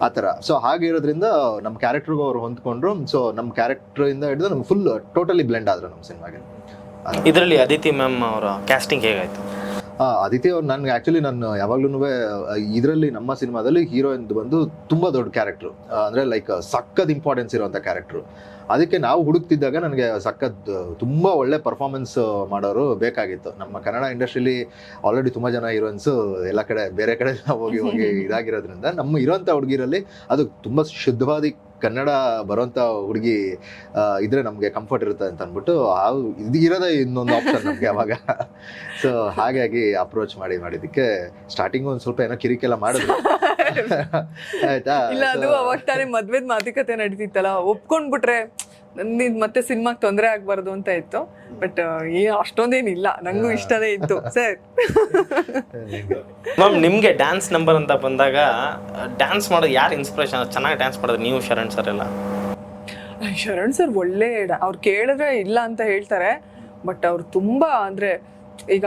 ಆ ಥರ. ಸೊ ಹಾಗಿರೋದ್ರಿಂದ ನಮ್ಮ ಕ್ಯಾರೆಕ್ಟರ್ಗೂ ಅವ್ರು ಹೊಂದ್ಕೊಂಡ್ರು. ಸೊ ನಮ್ಮ ಕ್ಯಾರೆಕ್ಟರಿಂದ ಹಿಡಿದು ನಮ್ಗೆ ಫುಲ್ ಟೋಟಲಿ ಬ್ಲೆಂಡ್ ಆದ್ರು ನಮ್ಮ ಸಿನಿಮಾಗೆ ಇದರಲ್ಲಿ ಅದಿತಿ ಮ್ಯಾಮ್ ಅವರ ಕ್ಯಾಸ್ಟಿಂಗ್ ಹೇಗಾಯ್ತು? ಆ, ಅದಿತಿ ಅವ್ರು ನನ್ಗೆ ಆಕ್ಚುಲಿ ನಾನು ಯಾವಾಗ್ಲೂ ಇದರಲ್ಲಿ ನಮ್ಮ ಸಿನಿಮಾದಲ್ಲಿ ಹೀರೋಯಿನ್ ಬಂದು ತುಂಬ ದೊಡ್ಡ ಕ್ಯಾರೆಕ್ಟ್ರು ಅಂದರೆ ಲೈಕ್ ಸಖತ್ ಇಂಪಾರ್ಟೆನ್ಸ್ ಇರುವಂತ ಕ್ಯಾರೆಕ್ಟ್ರು ಅದಕ್ಕೆ ನಾವು ಹುಡುಕ್ತಿದ್ದಾಗ ನನಗೆ ಸಖತ್ ತುಂಬ ಒಳ್ಳೆ ಪರ್ಫಾರ್ಮೆನ್ಸ್ ಮಾಡೋರು ಬೇಕಾಗಿತ್ತು. ನಮ್ಮ ಕನ್ನಡ ಇಂಡಸ್ಟ್ರಿಲಿ ಆಲ್ರೆಡಿ ತುಂಬ ಜನ ಹೀರೋಯಿನ್ಸು ಎಲ್ಲ ಕಡೆ ಬೇರೆ ಕಡೆ ಹೋಗಿ ಹೋಗಿ ಇದಾಗಿರೋದ್ರಿಂದ ನಮ್ಮ ಇರೋಂಥ ಹುಡುಗಿರಲ್ಲಿ ಅದು ತುಂಬ ಶುದ್ಧವಾದಿ ಕನ್ನಡ ಬರೋಂಥ ಹುಡುಗಿ ಇದ್ರೆ ನಮಗೆ ಕಂಫರ್ಟ್ ಇರುತ್ತೆ ಅಂತ ಅಂದ್ಬಿಟ್ಟು ಆ ಇದು ಇರೋದೇ ಇನ್ನೊಂದು ಆಪ್ಷನ್ ನಮಗೆ ಅವಾಗ. ಸೊ ಹಾಗಾಗಿ ಅಪ್ರೋಚ್ ಮಾಡಿ ಮಾಡಿದ್ದಕ್ಕೆ ಸ್ಟಾರ್ಟಿಂಗ್ ಒಂದು ಸ್ವಲ್ಪ ಏನೋ ಕಿರಿಕೆಲ್ಲ ಮಾಡಿದ್ರು. ಆಯ್ತಾ? ಇಲ್ಲ ಅದು ಅವಾಗ ತಾನೇ ಮದ್ವೆದ್ ಮಾತುಕತೆ ನಡೀತಿತ್ತಲ್ಲ ಒಪ್ಕೊಂಡ್ಬಿಟ್ರೆ ನಿನ್ ಮತ್ತೆ ಸಿನಿಮಾಗ್ ತೊಂದರೆ ಆಗ್ಬಾರ್ದು ಅಂತ ಇತ್ತು. ಬಟ್ ಏ ಅಷ್ಟೊಂದೇನಿಲ್ಲ ನಂಗೂ ಇಷ್ಟನೇ ಇತ್ತು. ಸರ್. ಮ್ಯಾಮ್ ನಿಮಗೆ ಡ್ಯಾನ್ಸ್ ನಂಬರ್ ಅಂತ ಬಂದಾಗ ಡ್ಯಾನ್ಸ್ ಮಾಡೋದು ಯಾರು ಇನ್ಸ್ಪಿರೇಷನ್ ಚೆನ್ನಾಗಿ ಡ್ಯಾನ್ಸ್ ಮಾಡೋದು ನೀವು ಶರಣ್ ಸರ್ ಎಲ್ಲ? ಶರಣ್ ಸರ್ ಒಳ್ಳೆ ಅವ್ರು ಕೇಳಿದ್ರೆ ಇಲ್ಲ ಅಂತ ಹೇಳ್ತಾರೆ. ಬಟ್ ಅವ್ರು ತುಂಬಾ ಅಂದ್ರೆ ಈಗ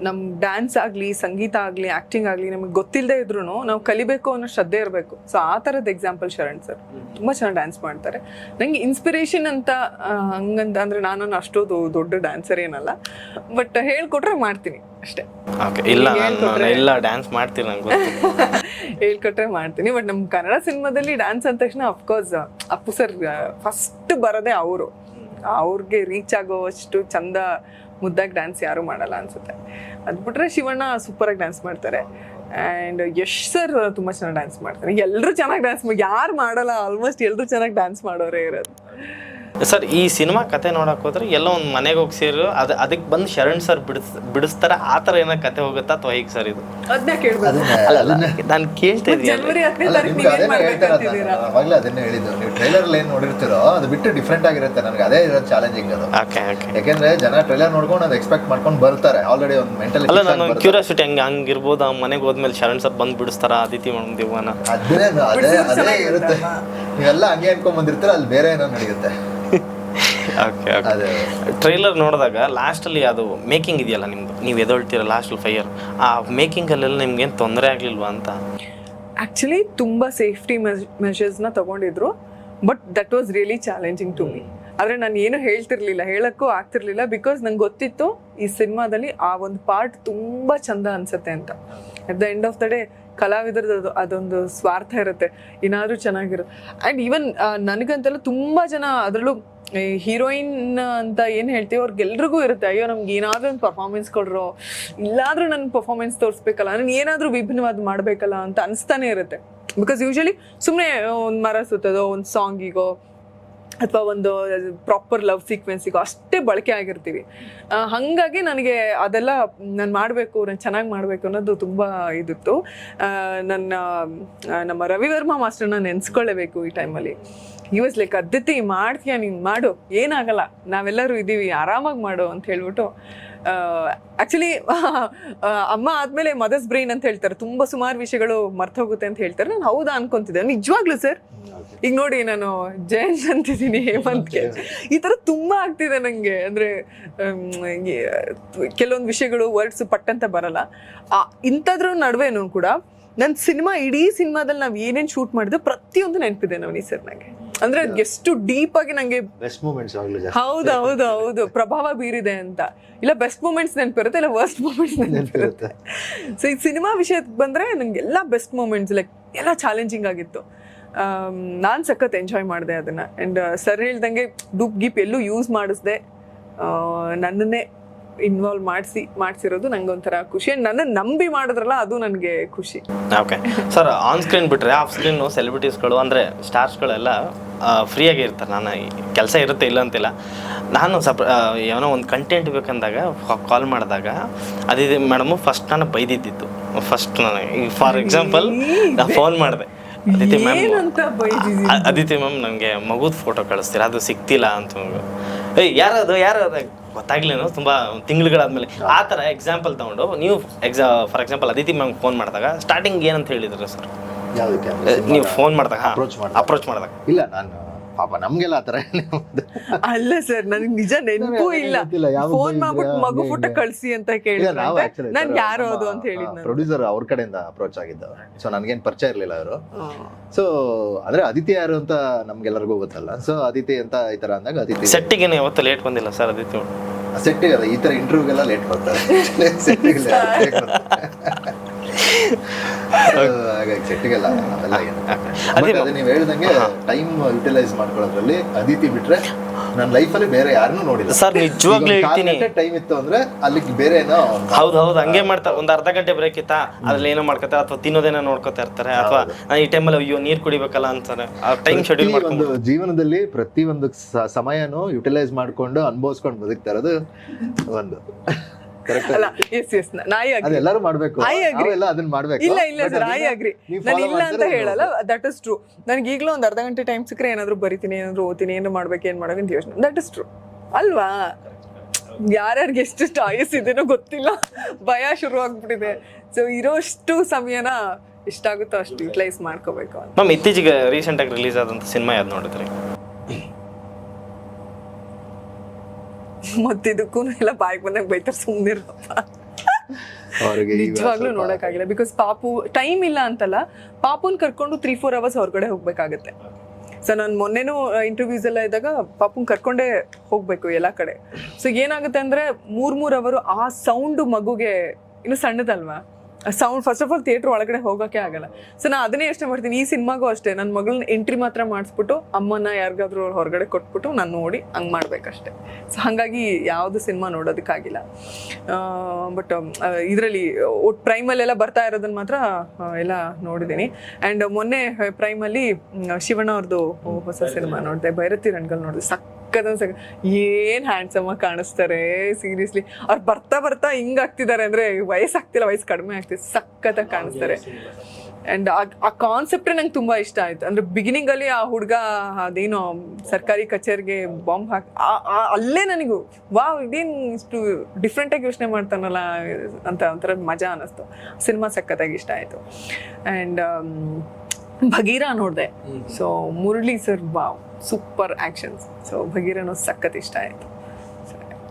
ನಮ್ ಡ್ಯಾನ್ಸ್ ಆಗ್ಲಿ ಸಂಗೀತ ಆಗ್ಲಿ ಆಕ್ಟಿಂಗ್ ಆಗ್ಲಿ ನಮಗೆ ಗೊತ್ತಿಲ್ಲದೆ ಇದ್ರೂ ನಾವು ಕಲಿಬೇಕು ಅನ್ನೋ ಶ್ರದ್ಧೆ ಇರಬೇಕು. ಸೊ ಆ ಥರದ ಎಕ್ಸಾಂಪಲ್ ಶರಣ್ ಸರ್ ತುಂಬಾ ಚೆನ್ನಾಗಿ ಡ್ಯಾನ್ಸ್ ಮಾಡ್ತಾರೆ. ನಂಗೆ ಇನ್ಸ್ಪಿರೇಷನ್ ಅಂತ ಹಂಗಂತ ಅಂದ್ರೆ ನಾನು ಅಷ್ಟೊಂದು ದೊಡ್ಡ ಡ್ಯಾನ್ಸರ್ ಏನಲ್ಲ. ಬಟ್ ಹೇಳ್ಕೊಟ್ರೆ ಮಾಡ್ತೀನಿ ಅಷ್ಟೇ. ಇಲ್ಲ ಹೇಳ್ಕೊಟ್ರೆ- ಇಲ್ಲ ಡ್ಯಾನ್ಸ್ ಮಾಡ್ತೀನಿ ಹೇಳ್ಕೊಟ್ರೆ ಮಾಡ್ತೀನಿ. ಬಟ್ ನಮ್ಮ ಕನ್ನಡ ಸಿನಿಮಾದಲ್ಲಿ ಡ್ಯಾನ್ಸ್ ಅಂದ ತಕ್ಷಣ ಅಫ್ಕೋರ್ಸ್ ಅಪ್ಪು ಸರ್ ಫಸ್ಟ್ ಬರೋದೇ ಅವರು. ಅವ್ರಿಗೆ ರೀಚ್ ಆಗೋವಷ್ಟು ಚಂದ ಮುದ್ದಾಗಿ ಡ್ಯಾನ್ಸ್ ಯಾರು ಮಾಡಲ್ಲ ಅನ್ಸುತ್ತೆ. ಅದು ಬಿಟ್ಟರೆ ಶಿವಣ್ಣ ಸೂಪರ್ ಆಗಿ ಡ್ಯಾನ್ಸ್ ಮಾಡ್ತಾರೆ. ಆ್ಯಂಡ್ ಯಶ್ ಸರ್ ತುಂಬಾ ಚೆನ್ನಾಗಿ ಡ್ಯಾನ್ಸ್ ಮಾಡ್ತಾರೆ. ಎಲ್ಲರೂ ಚೆನ್ನಾಗಿ ಡ್ಯಾನ್ಸ್ ಯಾರು ಮಾಡಲ್ಲ ಆಲ್ಮೋಸ್ಟ್ ಎಲ್ಲರೂ ಚೆನ್ನಾಗಿ ಡ್ಯಾನ್ಸ್ ಮಾಡೋರೇ ಇರೋದು. ಸರ್ ಈ ಸಿನಿಮಾ ಕತೆ ನೋಡಕ್ ಹೋದ್ರೆ ಎಲ್ಲ ಒಂದು ಮನೆಗೆ ಹೋಗಿ ಸೇರು ಅದು ಅದಕ್ಕೆ ಬಂದು ಶರಣ್ ಸರ್ ಬಿಡಿಸ್ ಬಿಡಿಸ್ತಾರೆ ಆ ಥರ ಏನೋ ಕತೆ ಹೋಗುತ್ತಾ ಅಥವಾ ಹೇಗೆ ಸರ್ ಇದು? ಅದನ್ನ ಕೇಳ್ಬೋದು. ಅದನ್ನೇ ಅಲ್ಲ ಅದನ್ನೇ ನಾನು ಕೇಳ್ತಾ ಇದ್ದೀನಿ ಜನವರಿ ಹತ್ತನೇ ಅಲ್ಲ ತಾರೀಕು ನಿಮ್ಗೆ ನೀವೇನ್ ಅದೇನೇ ಹೇಳ್ತಾ ಇರೋದು ಮಾಡ್ಬೇಕಂತಿದ್ದೀರಾ? ನಾನು. ಅವಾಗ್ಲೇ ಅದನ್ನೇ ಹೇಳಿದ್ದು. ನೀವು ಟ್ರೈಲರ್ ಏನ್ ನೋಡಿರ್ತೀರೋ ಅದು ಬಿಟ್ಟು ಡಿಫ್ರೆಂಟ್ ಆಗಿರುತ್ತೆ. ನನಗೆ ಅದೇ ಇರೋ ಚಾಲೆಂಜಿಂಗ್ ಅದು. Okay okay. ಯಾಕೆಂದ್ರೆ ಜನ ಟ್ರೈಲರ್ ನೋಡ್ಕೊಂಡು ಅದು ಎಕ್ಸ್ಪೆಕ್ಟ್ ಮಾಡ್ಕೊಂಡು ಬರ್ತಾರೆ. ಆಲ್ರೆಡಿ ಒಂದು ಮೆಂಟಲ್ ಅಲ್ಲ ನಾನು ಕ್ಯೂರಿಯಾಸಿಟಿ ಹಂಗೆ ಹಂಗಿರ್ಬೋದು ಆ ಮನೆಗೆ ಹೋದ್ಮೇಲೆ ಶರಣ್ ಸರ್ ಬಂದು ಬಿಡಿಸ್ತಾರ? ಅದಿತಿ ಮೇಡಮ್ ದಿವಾನ? ಅದೇ ಅದೇ ಅದೇ ಇರುತ್ತೆ? ನೀವೆಲ್ಲ ಹಂಗೆ ಅನ್ಕೊಂಡ್ ಬಂದಿರ್ತೀರ ಅಲ್ಲಿ ಬೇರೆ ಏನೋ ನಡೆಯುತ್ತೆ. Okay okay. ಅದೇ ಟ್ರೈಲರ್ ನೋಡಿದಾಗ ಲಾಸ್ಟಲ್ಲಿ ಅದು ಮೇಕಿಂಗ್ ಇದೆಯಲ್ಲ ನಿಮ್ದು? ನೀವು ಎದೊಳ್ತೀರ ಲಾಸ್ಟಲ್ಲಿ ಫೈಯರ್ ಆ ಮೇಕಿಂಗಲ್ಲೆಲ್ಲ ನಿಮ್ಗೇನು ತೊಂದರೆ ಆಗಲಿಲ್ವಾ ಅಂತ? ಆ್ಯಕ್ಚುಲಿ ತುಂಬಾ ಸೇಫ್ಟಿ ಮೆಷರ್ಸ್ನ ತಗೊಂಡಿದ್ರು but that was really challenging to me ಆದರೆ ನಾನು ಏನು ಹೇಳ್ತಿರ್ಲಿಲ್ಲ ಹೇಳೋಕ್ಕೂ ಆಗ್ತಿರ್ಲಿಲ್ಲ ಬಿಕಾಸ್ ನಂಗೆ ಗೊತ್ತಿತ್ತು ಈ ಸಿನಿಮಾದಲ್ಲಿ ಆ ಒಂದು ಪಾರ್ಟ್ ತುಂಬ ಚಂದ ಅನ್ಸುತ್ತೆ ಅಂತ. At the end of the day ಕಲಾವಿದರದ್ದು ಅದು ಅದೊಂದು ಸ್ವಾರ್ಥ ಇರುತ್ತೆ. ಏನಾದರೂ ಚೆನ್ನಾಗಿರುತ್ತೆ. ಆ್ಯಂಡ್ ಈವನ್ ನನಗಂತೆಲ್ಲ ತುಂಬಾ ಜನ ಅದರಲ್ಲೂ ಹೀರೋಯಿನ್ ಅಂತ ಏನು ಹೇಳ್ತೀವಿ ಅವ್ರಿಗೆಲ್ರಿಗೂ ಇರುತ್ತೆ. ಅಯ್ಯೋ, ನಮ್ಗೆ ಏನಾದ್ರೂ ಒಂದು ಪರ್ಫಾರ್ಮೆನ್ಸ್ ಕೊಡ್ರೋ, ಇಲ್ಲಾದ್ರೂ ನನ್ನ ಪರ್ಫಾರ್ಮೆನ್ಸ್ ತೋರಿಸ್ಬೇಕಲ್ಲ ನಾನು ಏನಾದ್ರೂ ವಿಭಿನ್ನವಾದ ಮಾಡಬೇಕಲ್ಲ ಅಂತ ಅನಿಸ್ತಾನೆ ಇರುತ್ತೆ. ಬಿಕಾಸ್ ಯೂಶಲಿ ಸುಮ್ಮನೆ ಒಂದು ಮರ ಸುತ್ತೋದೋ, ಒಂದು ಸಾಂಗಿಗೋ ಅಥವಾ ಒಂದು ಪ್ರಾಪರ್ ಲವ್ ಸೀಕ್ವೆನ್ಸಿಗೂ ಅಷ್ಟೇ ಬಳಕೆ ಆಗಿರ್ತೀವಿ. ಹಾಗಾಗಿ ನನಗೆ ಅದೆಲ್ಲ ನಾನು ಮಾಡಬೇಕು, ನಾನು ಚೆನ್ನಾಗಿ ಮಾಡಬೇಕು ಅನ್ನೋದು ತುಂಬ ಇದಿತ್ತು. ನನ್ನ ನಮ್ಮ ರವಿವರ್ಮ ಮಾಸ್ಟರ್ನ ನೆನೆಸ್ಕೊಳ್ಳೇಬೇಕು ಈ ಟೈಮಲ್ಲಿ ಈ ವಾಸ್ ಲೈಕ್ ಅದ್ಧತಿ ಮಾಡ್ತೀಯ ನೀನು? ಮಾಡು. ಏನಾಗಲ್ಲ. ನಾವೆಲ್ಲರೂ ಇದ್ದೀವಿ ಆರಾಮಾಗಿ ಮಾಡು. ಅಂತ ಹೇಳ್ಬಿಟ್ಟು ಆ್ಯಕ್ಚುಲಿ ಅಮ್ಮ ಆದಮೇಲೆ ಮದರ್ಸ್ ಬ್ರೈನ್ ಅಂತ ಹೇಳ್ತಾರೆ. ತುಂಬ ಸುಮಾರು ವಿಷಯಗಳು ಮರ್ತೋಗುತ್ತೆ ಅಂತ ಹೇಳ್ತಾರೆ. ನಾನು ಹೌದಾ ಅನ್ಕೊಂತಿದ್ದೆ. ನಿಜವಾಗ್ಲೂ ಸರ್ ಈಗ ನೋಡಿ ನಾನು ಜಯಂತ್ ಅಂತಿದ್ದೀನಿ ಹೇಮಂತ್ಗೆ ಈ ಥರ ತುಂಬಾ ಆಗ್ತಿದೆ ನನಗೆ ಅಂದರೆ ಕೆಲವೊಂದು ವಿಷಯಗಳು ವರ್ಡ್ಸ್ ಪಟ್ಟಂತ ಬರಲ್ಲ. ಇಂಥದ್ರ ನಡುವೆನೂ ಕೂಡ ನನ್ನ ಸಿನಿಮಾ ಇಡೀ ಸಿನಿಮಾದಲ್ಲಿ ನಾವು ಏನೇನು ಶೂಟ್ ಮಾಡಿದ್ರು ಪ್ರತಿಯೊಂದು ನೆನಪಿದೆ ನವನಿ ಸರ್ ನನಗೆ ಅಂದ್ರೆ ಅದ್ ಎಷ್ಟು ಡೀಪ್ ಆಗಿ ನಂಗೆ ಬೆಸ್ಟ್ ಮೂಮೆಂಟ್ಸ್ ಹೌದು ಹೌದು ಹೌದು. ಪ್ರಭಾವ ಬೀರಿದೆ ಅಂತ. ಇಲ್ಲ ಬೆಸ್ಟ್ ಮೂಮೆಂಟ್ಸ್ ನೆನಪಿರುತ್ತೆ ಇಲ್ಲ ವರ್ಸ್ಟ್ ಮೂಮೆಂಟ್ಸ್ ನೆನಪಿರುತ್ತೆ. ಸೊ ಈ ಸಿನಿಮಾ ವಿಷಯಕ್ಕೆ ಬಂದ್ರೆ ನಂಗೆ ಎಲ್ಲ ಬೆಸ್ಟ್ ಮೂಮೆಂಟ್ಸ್ ಲೈಕ್ ಎಲ್ಲ ಚಾಲೆಂಜಿಂಗ್ ಆಗಿತ್ತು. ನಾನು ಸಖತ್ ಎಂಜಾಯ್ ಮಾಡಿದೆ ಅದನ್ನ. ಅಂಡ್ ಸರ್ ಹೇಳ್ದಂಗೆ ಡೂಪ್ ಗೀಪ್ ಎಲ್ಲೂ ಯೂಸ್ ಮಾಡಿಸ್ದೆ. ನನ್ನನ್ನೇ ಇನ್ವಾಲ್ವ್ ಮಾಡಿಸಿ ಮಾಡಿಸಿರೋದು ನಂಗೆ ಒಂಥರ ಖುಷಿ ನನ್ನ ನಂಬಿ ಮಾಡಿದ್ರಲ್ಲ ಅದು ನನಗೆ ಖುಷಿ. ಓಕೆ ಸರ್ ಆನ್ ಸ್ಕ್ರೀನ್ ಬಿಟ್ರೆ ಆಫ್ ಸ್ಕ್ರೀನು ಸೆಲೆಬ್ರಿಟೀಸ್ಗಳು ಅಂದರೆ ಸ್ಟಾರ್ಸ್ಗಳೆಲ್ಲ ಫ್ರೀಯಾಗಿ ಇರ್ತಾರೆ. ನಾನು ಕೆಲಸ ಇರುತ್ತೆ ಇಲ್ಲ ಅಂತಿಲ್ಲ. ನಾನು ಸಪ್ ಏನೋ ಒಂದು ಕಂಟೆಂಟ್ ಬೇಕಂದಾಗ ಕಾಲ್ ಮಾಡಿದಾಗ ಅದಿದೆ ಮೇಡಮು ಫಸ್ಟ್ ನಾನು ಬೈದಿದ್ದಿತ್ತು ಫಸ್ಟ್ ನನಗೆ ಫಾರ್ ಎಕ್ಸಾಂಪಲ್ ನಾನು ಫೋನ್ ಮಾಡಿದೆ. ಅದಿತಿ ಮ್ಯಾಮ್ ಅದಿತಿ ಮ್ಯಾಮ್ ನನಗೆ ಮಗುದ ಫೋಟೋ ಕಳಿಸ್ತೀರಾ? ಅದು ಸಿಗ್ತಿಲ್ಲ ಅಂತ ಏಯ್ ಯಾರದು? ಯಾರು ಅದು ಗೊತ್ತಾಗ್ಲೇನು ತುಂಬ ತಿಂಗಳುಗಳಾದ್ಮೇಲೆ. ಆ ಥರ ಎಕ್ಸಾಂಪಲ್ ತಗೊಂಡು ನೀವು ಎಕ್ಸಾ for example Aditi ma'am phone ಮಾಡಿದಾಗ ಸ್ಟಾರ್ಟಿಂಗ್ ಏನಂತ ಹೇಳಿದ್ರು ಸರ್ ಯಾವ್ದಕ್ಕೆ? ನೀವು ಫೋನ್ ಮಾಡಿದಾಗ Approach ಮಾಡಿದಾಗ. ಅಪ್ರೋಚ್ ಮಾಡಿದಾಗ. ಇಲ್ಲ ನಾನು ಪಾಪ ನಮ್ಗೆಲ್ಲ ಆತರ ಅಲ್ಲ ಸರ್ ನನಗೆ ನಿಜ ನೆನಪು ಇಲ್ಲ. ಫೋನ್ ಮಾಡ್ಬಿಟ್ಟು ಮಗು ಫೋಟೋ. ಕಳ್ಸಿ ಅಂತ ಕೇಳಿದ್ರೆ ನಾವು ಆಕ್ಚುಲಿ ನಾನ್ ಯಾರು ಅದು ಅಂತ ಹೇಳಿ ನಾನು. ಪ್ರೊಡ್ಯೂಸರ್ ಅವ್ರ ಕಡೆಯಿಂದ ಅಪ್ರೋಚ್ ಆಗಿದ್ದು. ಸೊ ನನ್ಗೇನ್ ಪರಿಚಯ ಇರಲಿಲ್ಲ ಅವರು. ಸೊ ಅಂದ್ರೆ ಅದಿತಿ ಯಾರು ಅಂತ ನಮ್ಗೆಲ್ಲರಿಗೂ ಗೊತ್ತಲ್ಲ. ಸೊ ಅದಿತಿ ಅಂತ ಈ ತರ ಅಂದಾಗ ಅದಿತಿ ಸೆಟ್ಟಿಗೆ ಯಾವತ್ತೂ ಲೇಟ್ ಬಂದಿಲ್ಲ ಸರ್ ಅದಿತಿ ಸೆಟ್ಟಿಗೆ ಅದ ಈ ತರ ಇಂಟರ್ವ್ಯೂಗೆಲ್ಲ ಲೇಟ್ ಬರ್ತಾರೆ. ಏನು ಅದೇ ನೀವು ಹೇಳ್ದಂಗೆ ಟೈಮ್ ಯುಟಿಲೈಸ್ ಮಾಡ್ಕೊಳ್ಳೋದ್ರಲ್ಲಿ ಅದಿತಿ ಬಿಟ್ರೆ ನನ್ನ ಲೈಫಲ್ಲಿ ಬೇರೆ ಯಾರನ್ನೂ ನೋಡಿಲ್ಲ. ಸರ್ ನಿಜವಾಗ್ಲೂ ಹೇಳ್ತೀನಿ. ಟೈಮ್ ಇತ್ತು ಅಂದ್ರೆ ಅಲ್ಲಿಗೆ ಬೇರೆ ಏನೋ ಹೌದು ಹೌದು ಹಂಗೆ ಮಾಡ್ತಾರೆ. ಒಂದು ಅರ್ಧ ಗಂಟೆ ಬ್ರೇಕ್ ಇತ್ತಾ ಅದ್ರಲ್ಲಿ ಏನೋ ಮಾಡ್ಕೊತಾರೆ ಅಥವಾ ತಿನ್ನೋದೇನೋ ನೋಡ್ಕೋತಾ ಇರ್ತಾರೆ ಅಥವಾ ಈ ಟೈಮಲ್ಲಿ ಅಯ್ಯೋ ನೀರು ಕುಡಿಬೇಕಲ್ಲ ಅಂತಾರೆ. ಆ ಟೈಮ್ ಶೆಡ್ಯೂಲ್ ಮಾಡ್ಕೊಂಡು ಒಂದು ಜೀವನದಲ್ಲಿ ಪ್ರತಿ ಒಂದು ಸಮಯನು ಯುಟಿಲೈಸ್ ಮಾಡ್ಕೊಂಡು ಅನುಭವಿಸ್ಕೊಂಡು ಬದುಕ್ತಾ ಇರೋದು ಒಂದು. ಅಲ್ಲ ಎಸ್ ಎಸ್ ನಾಯಿ ಆಗ್ರಿ ಅದೆಲ್ಲರೂ ಮಾಡ್ಬೇಕು. I agree. ನಾವೆಲ್ಲ ಅದನ್ನ ಮಾಡ್ಬೇಕು. ಇಲ್ಲ ಇಲ್ಲ ಸರ್ ಐ ಅಗ್ರಿ ನಾನು ಇಲ್ಲ ಅಂತ ಹೇಳಲ್ಲ ದಟ್ ಇಸ್ ಟ್ರೂ ನನಗೆ ಈಗಲೂ ಒಂದು ಅರ್ಧ ಗಂಟೆ ಟೈಮ್ ಸಿಕ್ಕರೆ ಏನಾದ್ರು ಬರಿತೀನಿ ಏನಾದ್ರು ಓದ್ತೀನಿ ಏನು ಮಾಡ್ಬೇಕು ಏನು ಮಾಡ್ಬೇಕು ಅಂತ ಯೋಚನೆ. ದಟ್ ಇಸ್ ಟ್ರೂ ಅಲ್ವಾ? ಯಾರ್ಯಾರಿಗೆ ಎಷ್ಟು ಚಾಯ್ಸ್ ಇದೇನೋ ಗೊತ್ತಿಲ್ಲ. ಭಯ ಶುರು ಆಗ್ಬಿಟ್ಟಿದೆ. ಸೊ ಇರೋಷ್ಟು ಸಮಯನ ಎಷ್ಟಾಗುತ್ತೋ ಅಷ್ಟು ಯುಟಿಲೈಸ್ ಮಾಡ್ಕೋಬೇಕು ಮ್ಯಾಮ್ ಇತ್ತೀಚೆಗೆ ರೀಸೆಂಟಾಗಿ ರಿಲೀಸ್ ಆದಂಥ ಸಿನಿಮಾ ಯಾವ್ದು ನೋಡಿದ್ರಿ? ಮತ್ತಿದಕ್ಕೂ ಎಲ್ಲ ಬಾಯಿಗೆ ಬಂದಾಗ ಬೈತಾರೆ ಸುಮ್ಮನಿರಪ್ಪ ಈಗ ನಿಜವಾಗ್ಲೂ ನೋಡಕ್ಕಾಗಿಲ್ಲ. ಬಿಕಾಸ್ ಪಾಪು ಟೈಮ್ ಇಲ್ಲ ಅಂತಲ್ಲ ಪಾಪುನ್ ಕರ್ಕೊಂಡು ತ್ರೀ ಫೋರ್ ಅವರ್ಸ್ ಹೊರಗಡೆ ಹೋಗ್ಬೇಕಾಗತ್ತೆ. ಸೊ ನಾನು ಮೊನ್ನೆನೂ ಇಂಟರ್ವ್ಯೂಸ್ ಎಲ್ಲ ಇದ್ದಾಗ ಪಾಪುನ್ ಕರ್ಕೊಂಡೇ ಹೋಗ್ಬೇಕು ಎಲ್ಲ ಕಡೆ. ಸೊ ಏನಾಗುತ್ತೆ ಅಂದ್ರೆ ಮೂರ್ ಮೂರ್ ಅವರು ಆ ಸೌಂಡ್ ಮಗುಗೆ ಇನ್ನು ಸಣ್ಣದಲ್ವಾ? Sound first of all theatre ಒಳಗಡೆ ಹೋಗೋಕೆ ಆಗಲ್ಲ. ಸೊ ನಾನು ಅದನ್ನೇ ಯೋಚನೆ ಮಾಡ್ತೀನಿ. ಈ ಸಿನಿಮಾಗೂ ಅಷ್ಟೇ. ನನ್ನ ಮಗಳನ್ನ ಎಂಟ್ರಿ ಮಾತ್ರ ಮಾಡಿಸ್ಬಿಟ್ಟು ಅಮ್ಮನ ಯಾರಿಗಾದ್ರೂ ಹೊರಗಡೆ ಕೊಟ್ಬಿಟ್ಟು ನಾನು ನೋಡಿ ಹಂಗೆ ಮಾಡ್ಬೇಕಷ್ಟೆ. ಸೊ ಹಾಗಾಗಿ ಯಾವುದು ಸಿನಿಮಾ ನೋಡೋದಕ್ಕಾಗಿಲ್ಲ. ಬಟ್ ಇದರಲ್ಲಿ ಒಟ್ಟು ಪ್ರೈಮಲ್ಲೆಲ್ಲ ಬರ್ತಾ ಇರೋದನ್ನ ಮಾತ್ರ ಎಲ್ಲ ನೋಡಿದ್ದೀನಿ. ಆ್ಯಂಡ್ ಮೊನ್ನೆ ಪ್ರೈಮಲ್ಲಿ ಶಿವಣ್ಣ ಅವ್ರದ್ದು ಹೊಸ ಸಿನಿಮಾ ನೋಡಿದೆ. ಭೈರತಿ ರಣಗಲ್ ನೋಡಿದೆ. ಸಕ್ಕದ ಅನ್ಸಕ್ ಏನ್ ಹ್ಯಾಂಡ್ಸಮ್ ಆಗಿ ಕಾಣಿಸ್ತಾರೆ ಸೀರಿಯಸ್ಲಿ ಅವ್ರು ಬರ್ತಾ ಬರ್ತಾ ಹಿಂಗ್ ಆಗ್ತಿದ್ದಾರೆ ಅಂದ್ರೆ ವಯಸ್ಸಾಗ್ತಿಲ್ಲ ವಯಸ್ಸು ಕಡಿಮೆ ಆಗ್ತಿದೆ ಸಖತ್ತಾಗಿ ಕಾಣಿಸ್ತಾರೆ. ಅಂಡ್ ಆ ಕಾನ್ಸೆಪ್ಟ್ ನಂಗೆ ತುಂಬಾ ಇಷ್ಟ ಆಯ್ತು. ಅಂದ್ರೆ ಬಿಗಿನಿಂಗ್ ಅಲ್ಲಿ ಆ ಹುಡುಗ ಅದೇನೋ ಸರ್ಕಾರಿ ಕಚೇರಿಗೆ ಬಾಂಬ್ ಹಾಕಿ ಅಲ್ಲೇ ನನಗೂ ವಾ ಇದೇನು ಇಷ್ಟು ಡಿಫ್ರೆಂಟ್ ಆಗಿ ಯೋಚನೆ ಮಾಡ್ತಾನಲ್ಲ ಅಂತ ಒಂಥರ ಮಜಾ ಅನ್ನಿಸ್ತು ಸಿನಿಮಾ ಸಖತ್ತಾಗಿ ಇಷ್ಟ ಆಯ್ತು. ಅಂಡ್ ಭಗೀರಾ ನೋಡಿದೆ. ಸೊ ಮುರಳಿ ಸರ್ ಬಾವ್ ಸೂಪರ್ ಆಕ್ಷನ್ಸ್ ಸೊ ಭಗೀರನೂ ಸಖತ್ ಇಷ್ಟ ಆಯಿತು.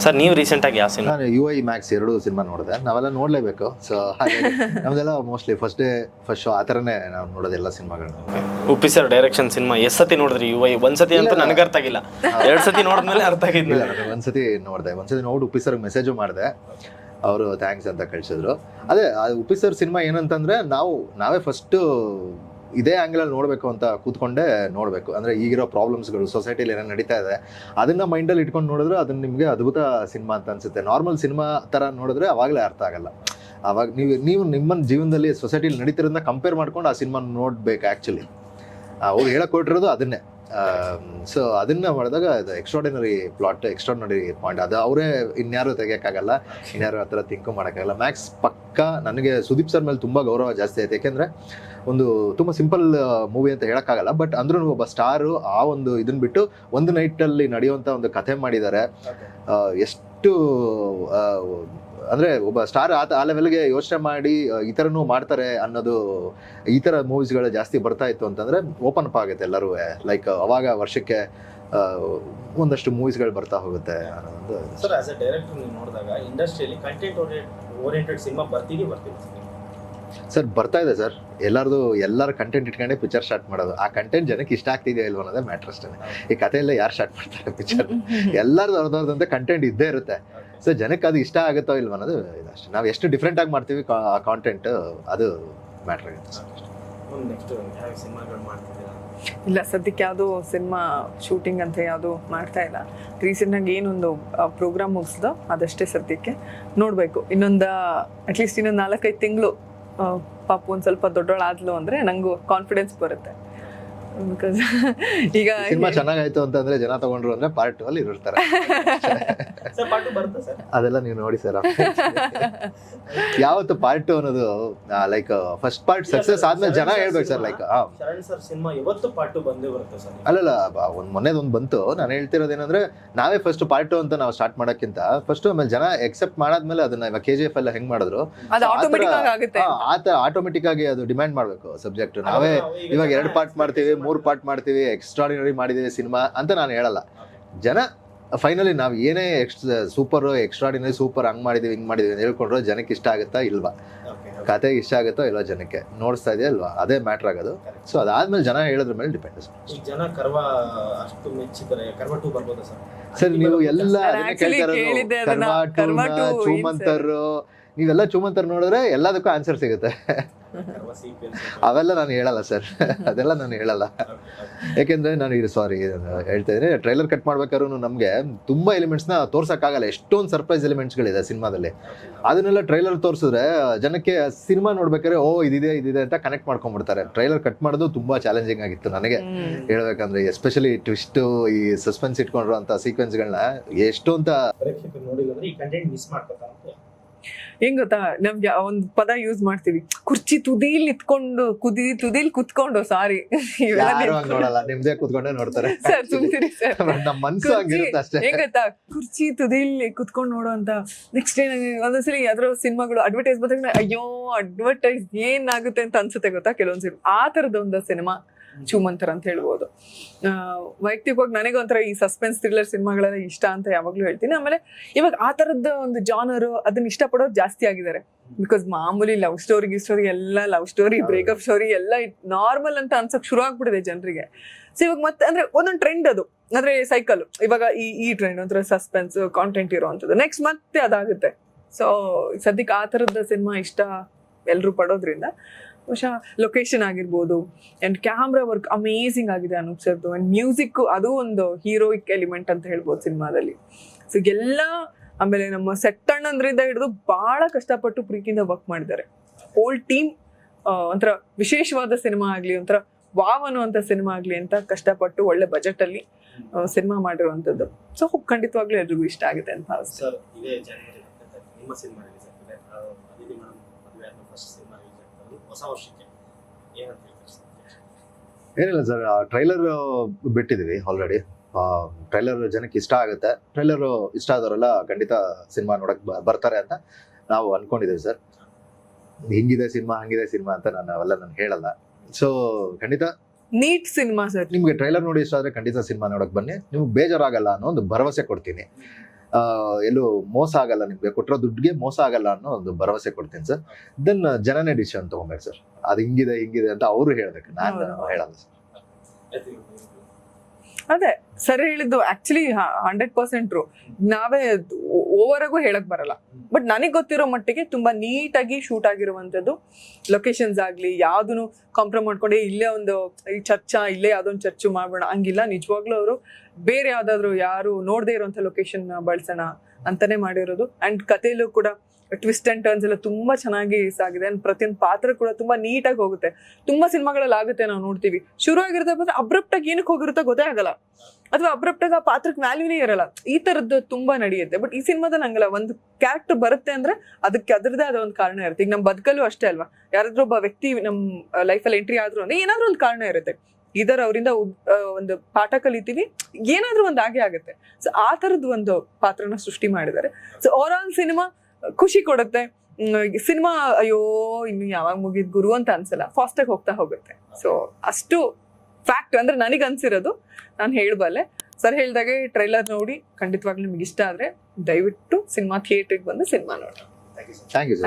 ಸರ್ ನೀವು ರೀಸೆಂಟಾಗಿ ಯಾವ ಸಿನಿಮಾ ನಾನು ಯು ಐ ಮ್ಯಾಕ್ಸ್ ಎರಡು ಸಿನಿಮಾ ನೋಡಿದೆ. ನಾವೆಲ್ಲ ನೋಡಲೇಬೇಕು. ಸೊ ಹಾಗೆ ನಮ್ದೆಲ್ಲ mostly first day first show ಆ ಥರನೇ ನಾವು ನೋಡೋದೆಲ್ಲ ಸಿನಿಮಾಗಳನ್ನ ಉಪ್ಪಿ ಸರ್ ಡೈರೆಕ್ಷನ್ ಸಿನಿಮಾ ಎಷ್ಟು ಸತಿ ನೋಡಿದ್ರಿ ಯು ಐ ಒಂದ್ಸತಿ ಅಂತೂ ನನಗೆ ಅರ್ಥ ಆಗಿಲ್ಲ. ಎರಡು ಸತಿ ನೋಡಿದ್ಮೇಲೆ ಅರ್ಥ ಆಗಿದ್ದಿಲ್ಲ ನಾನು ಒಂದು ಒಂದ್ಸತಿ ನೋಡಿದೆ. ಒಂದ್ಸತಿ ನೋಡಿ ಉಪ್ಪಿ ಸರ್ ಮೆಸೇಜು ಮಾಡಿದೆ. ಅವರು ಥ್ಯಾಂಕ್ಸ್ ಅಂತ ಕಳಿಸಿದ್ರು. ಅದೇ ಆ ಉಪ್ಪಿ ಸರ್ ಸಿನಿಮಾ ಏನಂತಂದ್ರೆ ನಾವು ನಾವೇ ಫಸ್ಟ್ ಇದೇ ಆ್ಯಂಗಲಲ್ಲಿ ನೋಡಬೇಕು ಅಂತ ಕೂತ್ಕೊಂಡೆ ನೋಡಬೇಕು. ಅಂದರೆ ಈಗಿರೋ ಪ್ರಾಬ್ಲಮ್ಸ್ಗಳು ಸೊಸೈಟಿಲಿ ಏನೇನು ನಡೀತಾ ಇದೆ, ಅದನ್ನು ಮೈಂಡಲ್ಲಿ ಇಟ್ಕೊಂಡು ನೋಡಿದ್ರೆ ಅದನ್ನ ನಿಮಗೆ ಅದ್ಭುತ ಸಿನಿಮಾ ಅಂತ ಅನಿಸುತ್ತೆ. ನಾರ್ಮಲ್ ಸಿನಿಮಾ ಥರ ನೋಡಿದ್ರೆ ಆವಾಗಲೇ ಅರ್ಥ ಆಗಲ್ಲ. ಆವಾಗ ನೀವು ನೀವು ನಿಮ್ಮ ಜೀವನದಲ್ಲಿ ಸೊಸೈಟಿಲಿ ನಡೀತಿರೋದನ್ನ ಕಂಪೇರ್ ಮಾಡ್ಕೊಂಡು ಆ ಸಿನಿಮಾ ನೋಡಬೇಕು ಆ್ಯಕ್ಚುಲಿ ಅವ್ರು ಹೇಳಕ್ಕೆ ಕೊಟ್ಟಿರೋದು ಅದನ್ನೇ. ಸೊ ಅದನ್ನ ಮಾಡಿದಾಗ ಅದು ಎಕ್ಸ್ಟ್ರಾಡಿನರಿ ಪ್ಲಾಟ್ ಎಕ್ಸ್ಟ್ರಾಡಿನರಿ ಪಾಯಿಂಟ್ ಅದು ಅವರೇ ಇನ್ಯಾರು ತೆಗಿಯೋಕ್ಕಾಗಲ್ಲ ಇನ್ಯಾರು ಆ ಥರ ತಿಂಕು ಮಾಡೋಕ್ಕಾಗಲ್ಲ. ಮ್ಯಾಕ್ಸ್ ಪಕ್ಕ ನನಗೆ ಸುದೀಪ್ ಸರ್ ಮೇಲೆ ತುಂಬ ಗೌರವ ಜಾಸ್ತಿ ಆಯ್ತು ಯಾಕೆಂದ್ರೆ ಒಂದು ತುಂಬ ಸಿಂಪಲ್ ಮೂವಿ ಅಂತ ಹೇಳೋಕ್ಕಾಗಲ್ಲ ಬಟ್ ಅಂದ್ರೂ ಒಬ್ಬ ಸ್ಟಾರು ಆ ಒಂದು ಇದನ್ನ ಬಿಟ್ಟು ಒಂದು ನೈಟಲ್ಲಿ ನಡೆಯುವಂಥ ಒಂದು ಕಥೆ ಮಾಡಿದ್ದಾರೆ ಎಷ್ಟು ಅಂದ್ರೆ ಒಬ್ಬ ಸ್ಟಾರ್ ಆತ ಆ ಲೆವೆಲ್ಗೆ ಯೋಚನೆ ಮಾಡಿ ಈ ಥರನೂ ಮಾಡ್ತಾರೆ ಅನ್ನೋದು ಈ ಥರ ಮೂವೀಸ್ಗಳು ಜಾಸ್ತಿ ಬರ್ತಾ ಇತ್ತು ಅಂತಂದ್ರೆ ಓಪನ್ ಅಪ್ ಆಗುತ್ತೆ ಎಲ್ಲರೂ. ಲೈಕ್ ಅವಾಗ ವರ್ಷಕ್ಕೆ ಒಂದಷ್ಟು ಮೂವೀಸ್ಗಳು ಬರ್ತಾ ಹೋಗುತ್ತೆ ಅನ್ನೋದು ಸರ್ ಆಸ್ ಎ ಡೈರೆಕ್ಟರ್ ನೀವು ನೋಡಿದಾಗ ಇಂಡಸ್ಟ್ರಿಯಲ್ಲಿ ಕಂಟೆಂಟ್ ಓರಿಯೆಂಟೆಡ್ ಸಿನಿಮಾ ಬರ್ತೀವಿ ಬರ್ತೀವಿ. ಸರ್ ಬರ್ತಾ ಇದೆ ಸರ್ ಎಲ್ಲರದು ಎಲ್ಲರ ಕಂಟೆಂಟ್ ಇಟ್ಕೊಂಡೆ ಪಿಕ್ಚರ್ ಸ್ಟಾರ್ಟ್ ಮಾಡೋದು. ಆ ಕಂಟೆಂಟ್ ಜನಕ್ಕೆ ಇಷ್ಟ ಆಗ್ತಿದೆಯಾ ಇಲ್ವ ಅನ್ನೋದೇ ಮ್ಯಾಟ್ರ್ ಅಷ್ಟೇ. ಈ ಕಥೆಯಲ್ಲೇ ಯಾರು ಸ್ಟಾರ್ಟ್ ಮಾಡ್ತಾರೆ ಪಿಕ್ಚರ್ ಎಲ್ಲರದು ಅರ್ಧ ಕಂಟೆಂಟ್ ಇದ್ದೇ ಇರುತ್ತೆ. ಸೊ ಜನಕ್ಕೆ ಅದು ಇಷ್ಟ ಆಗುತ್ತೋ ಇಲ್ವ ಅನ್ನೋದು ಇದಷ್ಟೇ ನಾವು ಎಷ್ಟು ಡಿಫ್ರೆಂಟ್ ಆಗಿ ಮಾಡ್ತೀವಿ ಆ ಕಾಂಟೆಂಟ್ ಅದು ಮ್ಯಾಟ್ರ್ ಆಗುತ್ತೆ ಇಲ್ಲ ಸದ್ಯಕ್ಕೆ ಯಾವುದು ಸಿನಿಮಾ ಶೂಟಿಂಗ್ ಅಂತ ಯಾವುದು ಮಾಡ್ತಾ ಇಲ್ಲ. ರೀಸೆಂಟಾಗಿ ಏನೊಂದು ಪ್ರೋಗ್ರಾಮ್ ಮುಗಿಸ್ದು ಅದಷ್ಟೇ ಸದ್ಯಕ್ಕೆ ನೋಡಬೇಕು. ಇನ್ನೊಂದು ಅಟ್ಲೀಸ್ಟ್ ಇನ್ನೊಂದು ನಾಲ್ಕೈದು ತಿಂಗಳು ಪಾಪು ಒಂದು ಸ್ವಲ್ಪ ದೊಡ್ಡೋಳಾದ್ಲು ಅಂದರೆ ನಂಗೂ ಕಾನ್ಫಿಡೆನ್ಸ್ ಬರುತ್ತೆ. ಬಿಕಾಸ್ ಈಗ ಸಿನಿಮಾ ಚೆನ್ನಾಗಾಯ್ತು ಅಂತಂದ್ರೆ ಜನ ತಗೊಂಡ್ರು ಅಂದ್ರೆ ಪಾರ್ಟ್ ಅಲ್ಲಿ ಇರ್ತಾರೆ ಸರ್ ಪಾರ್ಟ್ ಬರುತ್ತಾ ಸರ್? ಅದೆಲ್ಲ ನೀವು ನೋಡಿ ಸರ್. ಯಾವತ್ತು ಪಾರ್ಟ್ ಟು ಅನ್ನೋದು ಲೈಕ್ ಫಸ್ಟ್ ಪಾರ್ಟ್ ಸಕ್ಸಸ್ ಆದ್ಮೇಲೆ ಜನ ಹೇಳ್ಬೇಕು sir like Sharan sir cinema ಯಾವತ್ತು ಪಾರ್ಟ್ ಬಂದೇ ಬರುತ್ತೆ ಸರ್? ಅಲ್ಲಲ್ಲ ಒಂದ್ ಮೊನ್ನೆದ್ ಒಂದ್ ಬಂತು. ನಾನು ಹೇಳ್ತಿರೋದೇನಂದ್ರೆ ನಾವೇ ಫಸ್ಟ್ ಪಾರ್ಟ್ ಟು ಅಂತ ನಾವು ಸ್ಟಾರ್ಟ್ ಮಾಡಕ್ಕಿಂತ ಫಸ್ಟ್ ಆಮೇಲೆ ಜನ ಎಕ್ಸೆಪ್ಟ್ ಮಾಡಾದ್ಮೇಲೆ ಅದನ್ನ ಇವಾಗ ಕೆ ಜಿ ಎಫ್ ಎಲ್ಲ ಹೆಂಗ್ ಮಾಡಿದ್ರು? ಅದು ಆಟೋಮೆಟಿಕ್ ಆಗಿ ಆಗುತ್ತೆ. ಆ- ಆತ ಆಟೋಮೆಟಿಕ್ ಆಗಿ ಅದು ಡಿಮ್ಯಾಂಡ್ ಮಾಡ್ಬೇಕು ಸಬ್ಜೆಕ್ಟ್ ನಾವೇ ಇವಾಗ ಎರಡು ಪಾರ್ಟ್ ಮಾಡ್ತೀವಿ ಮೂರು ಪಾರ್ಟ್ ಮಾಡ್ತೀವಿ ಎಕ್ಸ್ಟ್ರಾಡಿನರಿ ಮಾಡಿದ್ದೀವಿ ಸಿನಿಮಾ ಅಂತ ನಾನು ಹೇಳಲ್ಲ. ಜನ ಫೈನಲಿ ನಾವು ಏನೇ ಎಕ್ಸ್ ಸೂಪರು ಎಕ್ಸ್ಟ್ರಾಡಿನರಿ ಸೂಪರ್ ಹಂಗ್ ಮಾಡಿದೀವಿ ಹಿಂಗೆ ಮಾಡಿದೀವಿ ಅಂತ ಹೇಳ್ಕೊಂಡ್ರು ಜನಕ್ಕೆ ಇಷ್ಟ ಆಗುತ್ತಾ ಇಲ್ವಾ? ಕತೆ ಇಷ್ಟ ಆಗುತ್ತೋ ಇಲ್ವಾ ಜನಕ್ಕೆ? ನೋಡಿಸ್ತಾ ಇದೆಯಾ ಅಲ್ವಾ ಅದೇ ಮ್ಯಾಟ್ರ್ ಆಗೋದು. ಸೊ ಅದಾದ್ಮೇಲೆ ಜನ ಹೇಳೋದ್ರ ಮೇಲೆ ಡಿಪೆಂಡ್ ಜನ ಕರ್ವ ಅಷ್ಟು ಮೆಚ್ಚಿದ್ದಾರೆ. ಕರ್ವ ಟೂ ಬರ್ಬೋದಾ ಸರ್? ಸರ್ ನೀವು ಎಲ್ಲ ನಾನು ಅದನ್ನೇ actually ಕೇಳ್ತಾ ಇರೋದು. ಕೇಳಿದ್ದೆ ಅದನ್ನ. ಕರ್ವ ಕರ್ವ ಟೂನ, two ಏನ್ ಚೂಮಂತರ್ ನೀವೆಲ್ಲ ಚುಮಂತರ್ ನೋಡಿದ್ರೆ ಎಲ್ಲದಕ್ಕೂ ಆನ್ಸರ್ ಸಿಗುತ್ತೆ. ಅವೆಲ್ಲ ನಾನು ಹೇಳಲ್ಲ ಸರ್ ಅದೆಲ್ಲ ನಾನು ಹೇಳಲ್ಲ. ಯಾಕೆಂದ್ರೆ ನಾನು ಇದು ಸಾರಿ ಹೇಳ್ತಾ ಇದ್ದೀನಿ ಟ್ರೈಲರ್ ಕಟ್ ಮಾಡ್ಬೇಕಾದ್ರೂ ನಮಗೆ ತುಂಬ ಎಲಿಮೆಂಟ್ಸ್ನ ತೋರ್ಸಕ್ಕಾಗಲ್ಲ. ಎಷ್ಟೊಂದು ಸರ್ಪ್ರೈಸ್ ಎಲಿಮೆಂಟ್ಸ್ಗಳಿದೆ ಸಿನಿಮಾದಲ್ಲಿ. ಅದನ್ನೆಲ್ಲ ಟ್ರೈಲರ್ ತೋರಿಸಿದ್ರೆ ಜನಕ್ಕೆ ಸಿನಿಮಾ ನೋಡ್ಬೇಕಾದ್ರೆ ಓ ಇದಿದೆ ಇದಿದೆ ಅಂತ ಕನೆಕ್ಟ್ ಮಾಡ್ಕೊಂಡ್ಬಿಡ್ತಾರೆ. ಟ್ರೈಲರ್ ಕಟ್ ಮಾಡೋದು ತುಂಬಾ ಚಾಲೆಂಜಿಂಗ್ ಆಗಿತ್ತು ನನಗೆ. ಹೇಳ್ಬೇಕಂದ್ರೆ ಎಸ್ಪೆಷಲಿ ಟ್ವಿಸ್ಟ್ ಈ ಸಸ್ಪೆನ್ಸ್ ಇಟ್ಕೊಂಡಿರೋ ಅಂತ ಸೀಕ್ವೆನ್ಸ್ಗಳನ್ನ ಎಷ್ಟು ಅಂತ ಹೆಂಗ್ ಗೊತ್ತಾ? ನಮ್ಗೆ ಒಂದ್ ಪದ ಯೂಸ್ ಮಾಡ್ತೀವಿ. ಕುರ್ಚಿ ತುದಿಲ್ ಇತ್ಕೊಂಡು ಕುದಿ ತುದಿಲ್ ಕುತ್ಕೊಂಡು ಸಾರಿ ನಿಮ್ದೇ ಕೂತ್ಕೊಂಡೇ ನೋಡ್ತಾರೆ. ಸರ್ ಸುಮ್ತಿರಿ ಸರ್ ಹೆಂಗ್ ಗೊತ್ತಾ? ಕುರ್ಚಿ ತುದಿಲ್ ಕುತ್ಕೊಂಡು ನೋಡುವಂತ ನೆಕ್ಸ್ಟ್ ನಂಗೆ ಒಂದೊಂದ್ಸಲಿ ಯಾವ್ದಾದ್ರು ಸಿನಿಮಾಗಳು ಅಡ್ವರ್ಟೈಸ್ ಬಂದಾಗ ಅಯ್ಯೋ ಅಡ್ವರ್ಟೈಸ್ ಏನಾಗುತ್ತೆ ಅಂತ ಅನ್ಸುತ್ತೆ ಗೊತ್ತಾ? ಕೆಲವೊಂದ್ ಸಿನಿಮಾ ಆ ತರದ ಒಂದು ಸಿನಿಮಾ. ಚೂಮಂತರ ಅಂತ ಹೇಳ್ಬೋದು. ವೈಯಕ್ತಿಕವಾಗಿ ನನಗೆ ಒಂಥರ ಈ ಸಸ್ಪೆನ್ಸ್ ಥ್ರಿಲ್ಲರ್ ಸಿನಿಮಾಗಳೆಲ್ಲ ಇಷ್ಟ ಅಂತ ಯಾವಾಗಲೂ ಹೇಳ್ತೀನಿ. ಆಮೇಲೆ ಇವಾಗ ಆ ತರದ ಒಂದು ಜಾನರ್ ಅದನ್ನ ಇಷ್ಟಪಡೋರು ಜಾಸ್ತಿ ಆಗಿದ್ದಾರೆ. ಬಿಕಾಸ್ ಮಾಮೂಲಿ ಲವ್ ಸ್ಟೋರಿ ಗಿ ಸ್ಟೋರಿ ಎಲ್ಲ ಲವ್ ಸ್ಟೋರಿ ಬ್ರೇಕಪ್ ಸ್ಟೋರಿ ಎಲ್ಲ ನಾರ್ಮಲ್ ಅಂತ ಅನ್ಸಕ್ ಶುರು ಆಗ್ಬಿಟ್ಟಿದೆ ಜನರಿಗೆ. ಸೊ ಇವಾಗ ಮತ್ತೆ ಅಂದ್ರೆ ಒಂದೊಂದು ಟ್ರೆಂಡ್ ಅದು. ಅಂದ್ರೆ ಸೈಕಲ್ ಇವಾಗ ಈ ಈ ಟ್ರೆಂಡ್ ಒಂಥರ ಸಸ್ಪೆನ್ಸ್ ಕಾಂಟೆಂಟ್ ಇರುವಂತದ್ದು ನೆಕ್ಸ್ಟ್ ಮತ್ತೆ ಅದಾಗುತ್ತೆ. ಸೊ ಸದ್ಯಕ್ಕೆ ಆ ಥರದ ಸಿನಿಮಾ ಇಷ್ಟ ಎಲ್ಲರೂ ಪಡೋದ್ರಿಂದ. ಬಹುಶಃ ಲೊಕೇಶನ್ ಆಗಿರ್ಬೋದು. ಆ್ಯಂಡ್ ಕ್ಯಾಮ್ರಾ ವರ್ಕ್ ಅಮೇಝಿಂಗ್ ಆಗಿದೆ ಅನೂಪ್ ಸರ್ದು ಆ್ಯಂಡ್ ಮ್ಯೂಸಿಕ್ ಅದು ಒಂದು ಹೀರೋಯಿಕ್ ಎಲಿಮೆಂಟ್ ಅಂತ ಹೇಳ್ಬೋದು ಸಿನಿಮಾದಲ್ಲಿ. ಸೊ ಎಲ್ಲ ಆಮೇಲೆ ನಮ್ಮ ಸೆಟ್ ಅಣ್ಣಂದ್ರಿಂದ ಹಿಡಿದು ಬಹಳ ಕಷ್ಟಪಟ್ಟು ಪ್ರೀತಿಯಿಂದ ವರ್ಕ್ ಮಾಡಿದ್ದಾರೆ. ಹೋಲ್ ಟೀಮ್ ಒಂಥರ ವಿಶೇಷವಾದ ಸಿನಿಮಾ ಆಗಲಿ ಒಂಥರ ವಾವ್ ಅನ್ನುವಂಥ ಸಿನಿಮಾ ಆಗಲಿ ಅಂತ ಕಷ್ಟಪಟ್ಟು ಒಳ್ಳೆ ಬಜೆಟಲ್ಲಿ ಸಿನಿಮಾ ಮಾಡಿರುವಂಥದ್ದು. ಸೊ ಖಂಡಿತವಾಗ್ಲೂ ಎಲ್ರಿಗೂ ಇಷ್ಟ ಆಗುತ್ತೆ ಅಂತ ಭಾವಿಸ್ತೀನಿ ಸರ್ ಇದೇ ಜನವರಿ ನಿಮ್ಮ ಸಿನಿಮಾ ರಿಲೀಸ್ ಆಗ್ತಿದೆ ಆ, ಅದಿತಿ ಮೇಡಮ್ ಮದುವೆ ಆದ ಫಸ್ಟ್ ಸಿನಿಮಾ ರಿಲೀಸ್ ಆಗ್ತದೆ ಹೊಸ ವರ್ಷಕ್ಕೆ ಏನಂತ ಹೇಳ್ತೀರಿ ಏನಿಲ್ಲ ಸರ್ ಟ್ರೈಲರ್ ಬಿಟ್ಟಿದ್ದೀವಿ ಆಲ್ರೆಡಿ ಟ್ರೈಲರ್ ಜನಕ್ಕೆ ಇಷ್ಟ ಆಗುತ್ತೆ. ಟ್ರೈಲರ್ ಇಷ್ಟ ಆದವರೆಲ್ಲ ಖಂಡಿತ ಸಿನಿಮಾ ನೋಡಕ್ಕೆ ಬರ್ತಾರೆ ಅಂತ ನಾವು ಅನ್ಕೊಂಡಿದ್ದೀವಿ ಸರ್. ಹಿಂಗಿದೆ ಸಿನಿಮಾ ಹಂಗಿದೆ ಸಿನಿಮಾ ಅಂತ ನಾನು ಅವೆಲ್ಲ ನಾನು ಹೇಳಲ್ಲ. ಸೊ ಖಂಡಿತ ನೀಟ್ ಸಿನಿಮಾ ಸರ್. ನಿಮಗೆ ಟ್ರೈಲರ್ ನೋಡಿ ಇಷ್ಟ ಆದರೆ ಖಂಡಿತ ಸಿನಿಮಾ ನೋಡಕ್ಕೆ ಬನ್ನಿ. ನಿಮ್ಗೆ ಬೇಜಾರಾಗಲ್ಲ ಅನ್ನೋ ಒಂದು ಭರವಸೆ ಕೊಡ್ತೀನಿ. ಎಲ್ಲೂ ಮೋಸ ಆಗಲ್ಲ ನಿಮಗೆ ಕೊಟ್ಟಿರೋ ದುಡ್ಡಿಗೆ ಮೋಸ ಆಗಲ್ಲ ಅನ್ನೋ ಒಂದು ಭರವಸೆ ಕೊಡ್ತೀನಿ ಸರ್. ದೆನ್ ಜನನೇ ಡಿಸಿಷನ್ ತಗೊಬೇಕು ಸರ್. ಅದು ಹಿಂಗಿದೆ ಹಿಂಗಿದೆ ಅಂತ ಅವರು ಹೇಳ್ಬೇಕು ನಾನು ಹೇಳಲ್ಲ ಸರ್. ಅದೇ ಸರಿ ಹೇಳಿದ್ದು ಆಕ್ಚುಲಿ ಹಂಡ್ರೆಡ್ ಪರ್ಸೆಂಟ್ ನಾವೇ ಓವರ್ ಆಗು ಹೇಳಕ್ ಬರಲ್ಲ. ಬಟ್ ನನಗೆ ಗೊತ್ತಿರೋ ಮಟ್ಟಿಗೆ ತುಂಬಾ ನೀಟಾಗಿ ಶೂಟ್ ಆಗಿರುವಂತದ್ದು ಲೊಕೇಶನ್ಸ್ ಆಗ್ಲಿ ಯಾವ್ದು ಕಾಂಪ್ರಮ್ ಮಾಡ್ಕೊಂಡು ಇಲ್ಲೇ ಒಂದು, ಈ ಚರ್ಚಾ, ಇಲ್ಲೇ ಯಾವ್ದೊಂದು ಚರ್ಚು ಮಾಡೋಣ ಹಂಗಿಲ್ಲ, ನಿಜವಾಗ್ಲೂ ಅವರು ಬೇರೆ ಯಾವ್ದಾದ್ರು ಯಾರು ನೋಡದೇ ಇರುವಂತ ಲೊಕೇಶನ್ ಬಳಸೋಣ ಅಂತಾನೆ ಮಾಡಿರೋದು. ಅಂಡ್ ಕಥೆಯಲ್ಲೂ ಕೂಡ ಟ್ವಿಸ್ಟ್ ಅಂಡ್ ಟರ್ನ್ಸ್ ಎಲ್ಲ ತುಂಬಾ ಚೆನ್ನಾಗಿ ಸಾಗಿದೆ. ಅಂಡ್ ಪ್ರತಿಯೊಂದು ಪಾತ್ರ ಕೂಡ ತುಂಬಾ ನೀಟಾಗಿ ಹೋಗುತ್ತೆ. ತುಂಬಾ ಸಿನಿಮಾಗಳಲ್ಲಿ ಆಗುತ್ತೆ ನಾವು ನೋಡ್ತೀವಿ. ಶುರು ಆಗಿರುತ್ತೆ ಬಂದ್ರೆ ಅಬ್ರಪ್ಟ್ ಆಗಿ ಏನಕ್ಕೆ ಹೋಗಿರುತ್ತೋ ಗೊತ್ತೇ ಆಗಲ್ಲ. ಅಥವಾ ಅಬ್ರಪ್ಟ್ ಆಗಿ ಆ ಪಾತ್ರಕ್ಕೆ ವ್ಯಾಲ್ಯೂನೇ ಇರಲ್ಲ. ಈ ತರದ್ದು ತುಂಬಾ ನಡೆಯುತ್ತೆ. ಬಟ್ ಈ ಸಿನಿಮಾದಲ್ಲಿ ಹಂಗಲ್ಲ. ಒಂದು ಕ್ಯಾರೆಕ್ಟರ್ ಬರುತ್ತೆ ಅಂದ್ರೆ ಅದಕ್ಕೆ ಅದರದೇ ಆದ ಒಂದು ಕಾರಣ ಇರುತ್ತೆ. ಈಗ ನಮ್ಮ ಬದುಕಲ್ಲೂ ಅಷ್ಟೇ ಅಲ್ವಾ? ಯಾರಾದ್ರೂ ಒಬ್ಬ ವ್ಯಕ್ತಿ ನಮ್ಮ ಲೈಫಲ್ಲಿ ಎಂಟ್ರಿ ಆದ್ರೂ ಅಂದ್ರೆ ಏನಾದ್ರೂ ಒಂದು ಕಾರಣ ಇರುತ್ತೆ. ಇದರ ಅವರಿಂದ ಒಂದು ಪಾಠ ಕಲಿತೀವಿ. ಏನಾದ್ರೂ ಒಂದು ಆಗೇ ಆಗುತ್ತೆ. ಸೊ ಆ ತರದ್ ಒಂದು ಪಾತ್ರನ ಸೃಷ್ಟಿ ಮಾಡಿದ್ದಾರೆ. ಸೊ ಓವರ್ ಆಲ್ ಸಿನಿಮಾ ಖುಷಿ ಕೊಡುತ್ತೆ. ಸಿನಿಮಾ ಅಯ್ಯೋ ಇನ್ನು ಯಾವಾಗ ಮುಗಿದ್ ಗುರು ಅಂತ ಅನ್ಸಲ್ಲ. ಫಾಸ್ಟ್ ಆಗಿ ಹೋಗ್ತಾ ಹೋಗುತ್ತೆ. ಸೊ ಅಷ್ಟು ಫ್ಯಾಕ್ಟ್ ಅಂದ್ರೆ ನನಗೆ ಅನ್ಸಿರೋದು. ನಾನು ಹೇಳಬಲ್ಲೆ. ಸರ್ ಹೇಳ್ದಾಗೆ ಟ್ರೈಲರ್ ನೋಡಿ ಖಂಡಿತವಾಗ್ಲೂ ನಿಮ್ಗೆ ಇಷ್ಟ ಆದ್ರೆ ದಯವಿಟ್ಟು ಸಿನಿಮಾ ಥಿಯೇಟರ್ಗೆ ಬಂದು ಸಿನಿಮಾ ನೋಡಿ ಥ್ಯಾಂಕ್ ಯು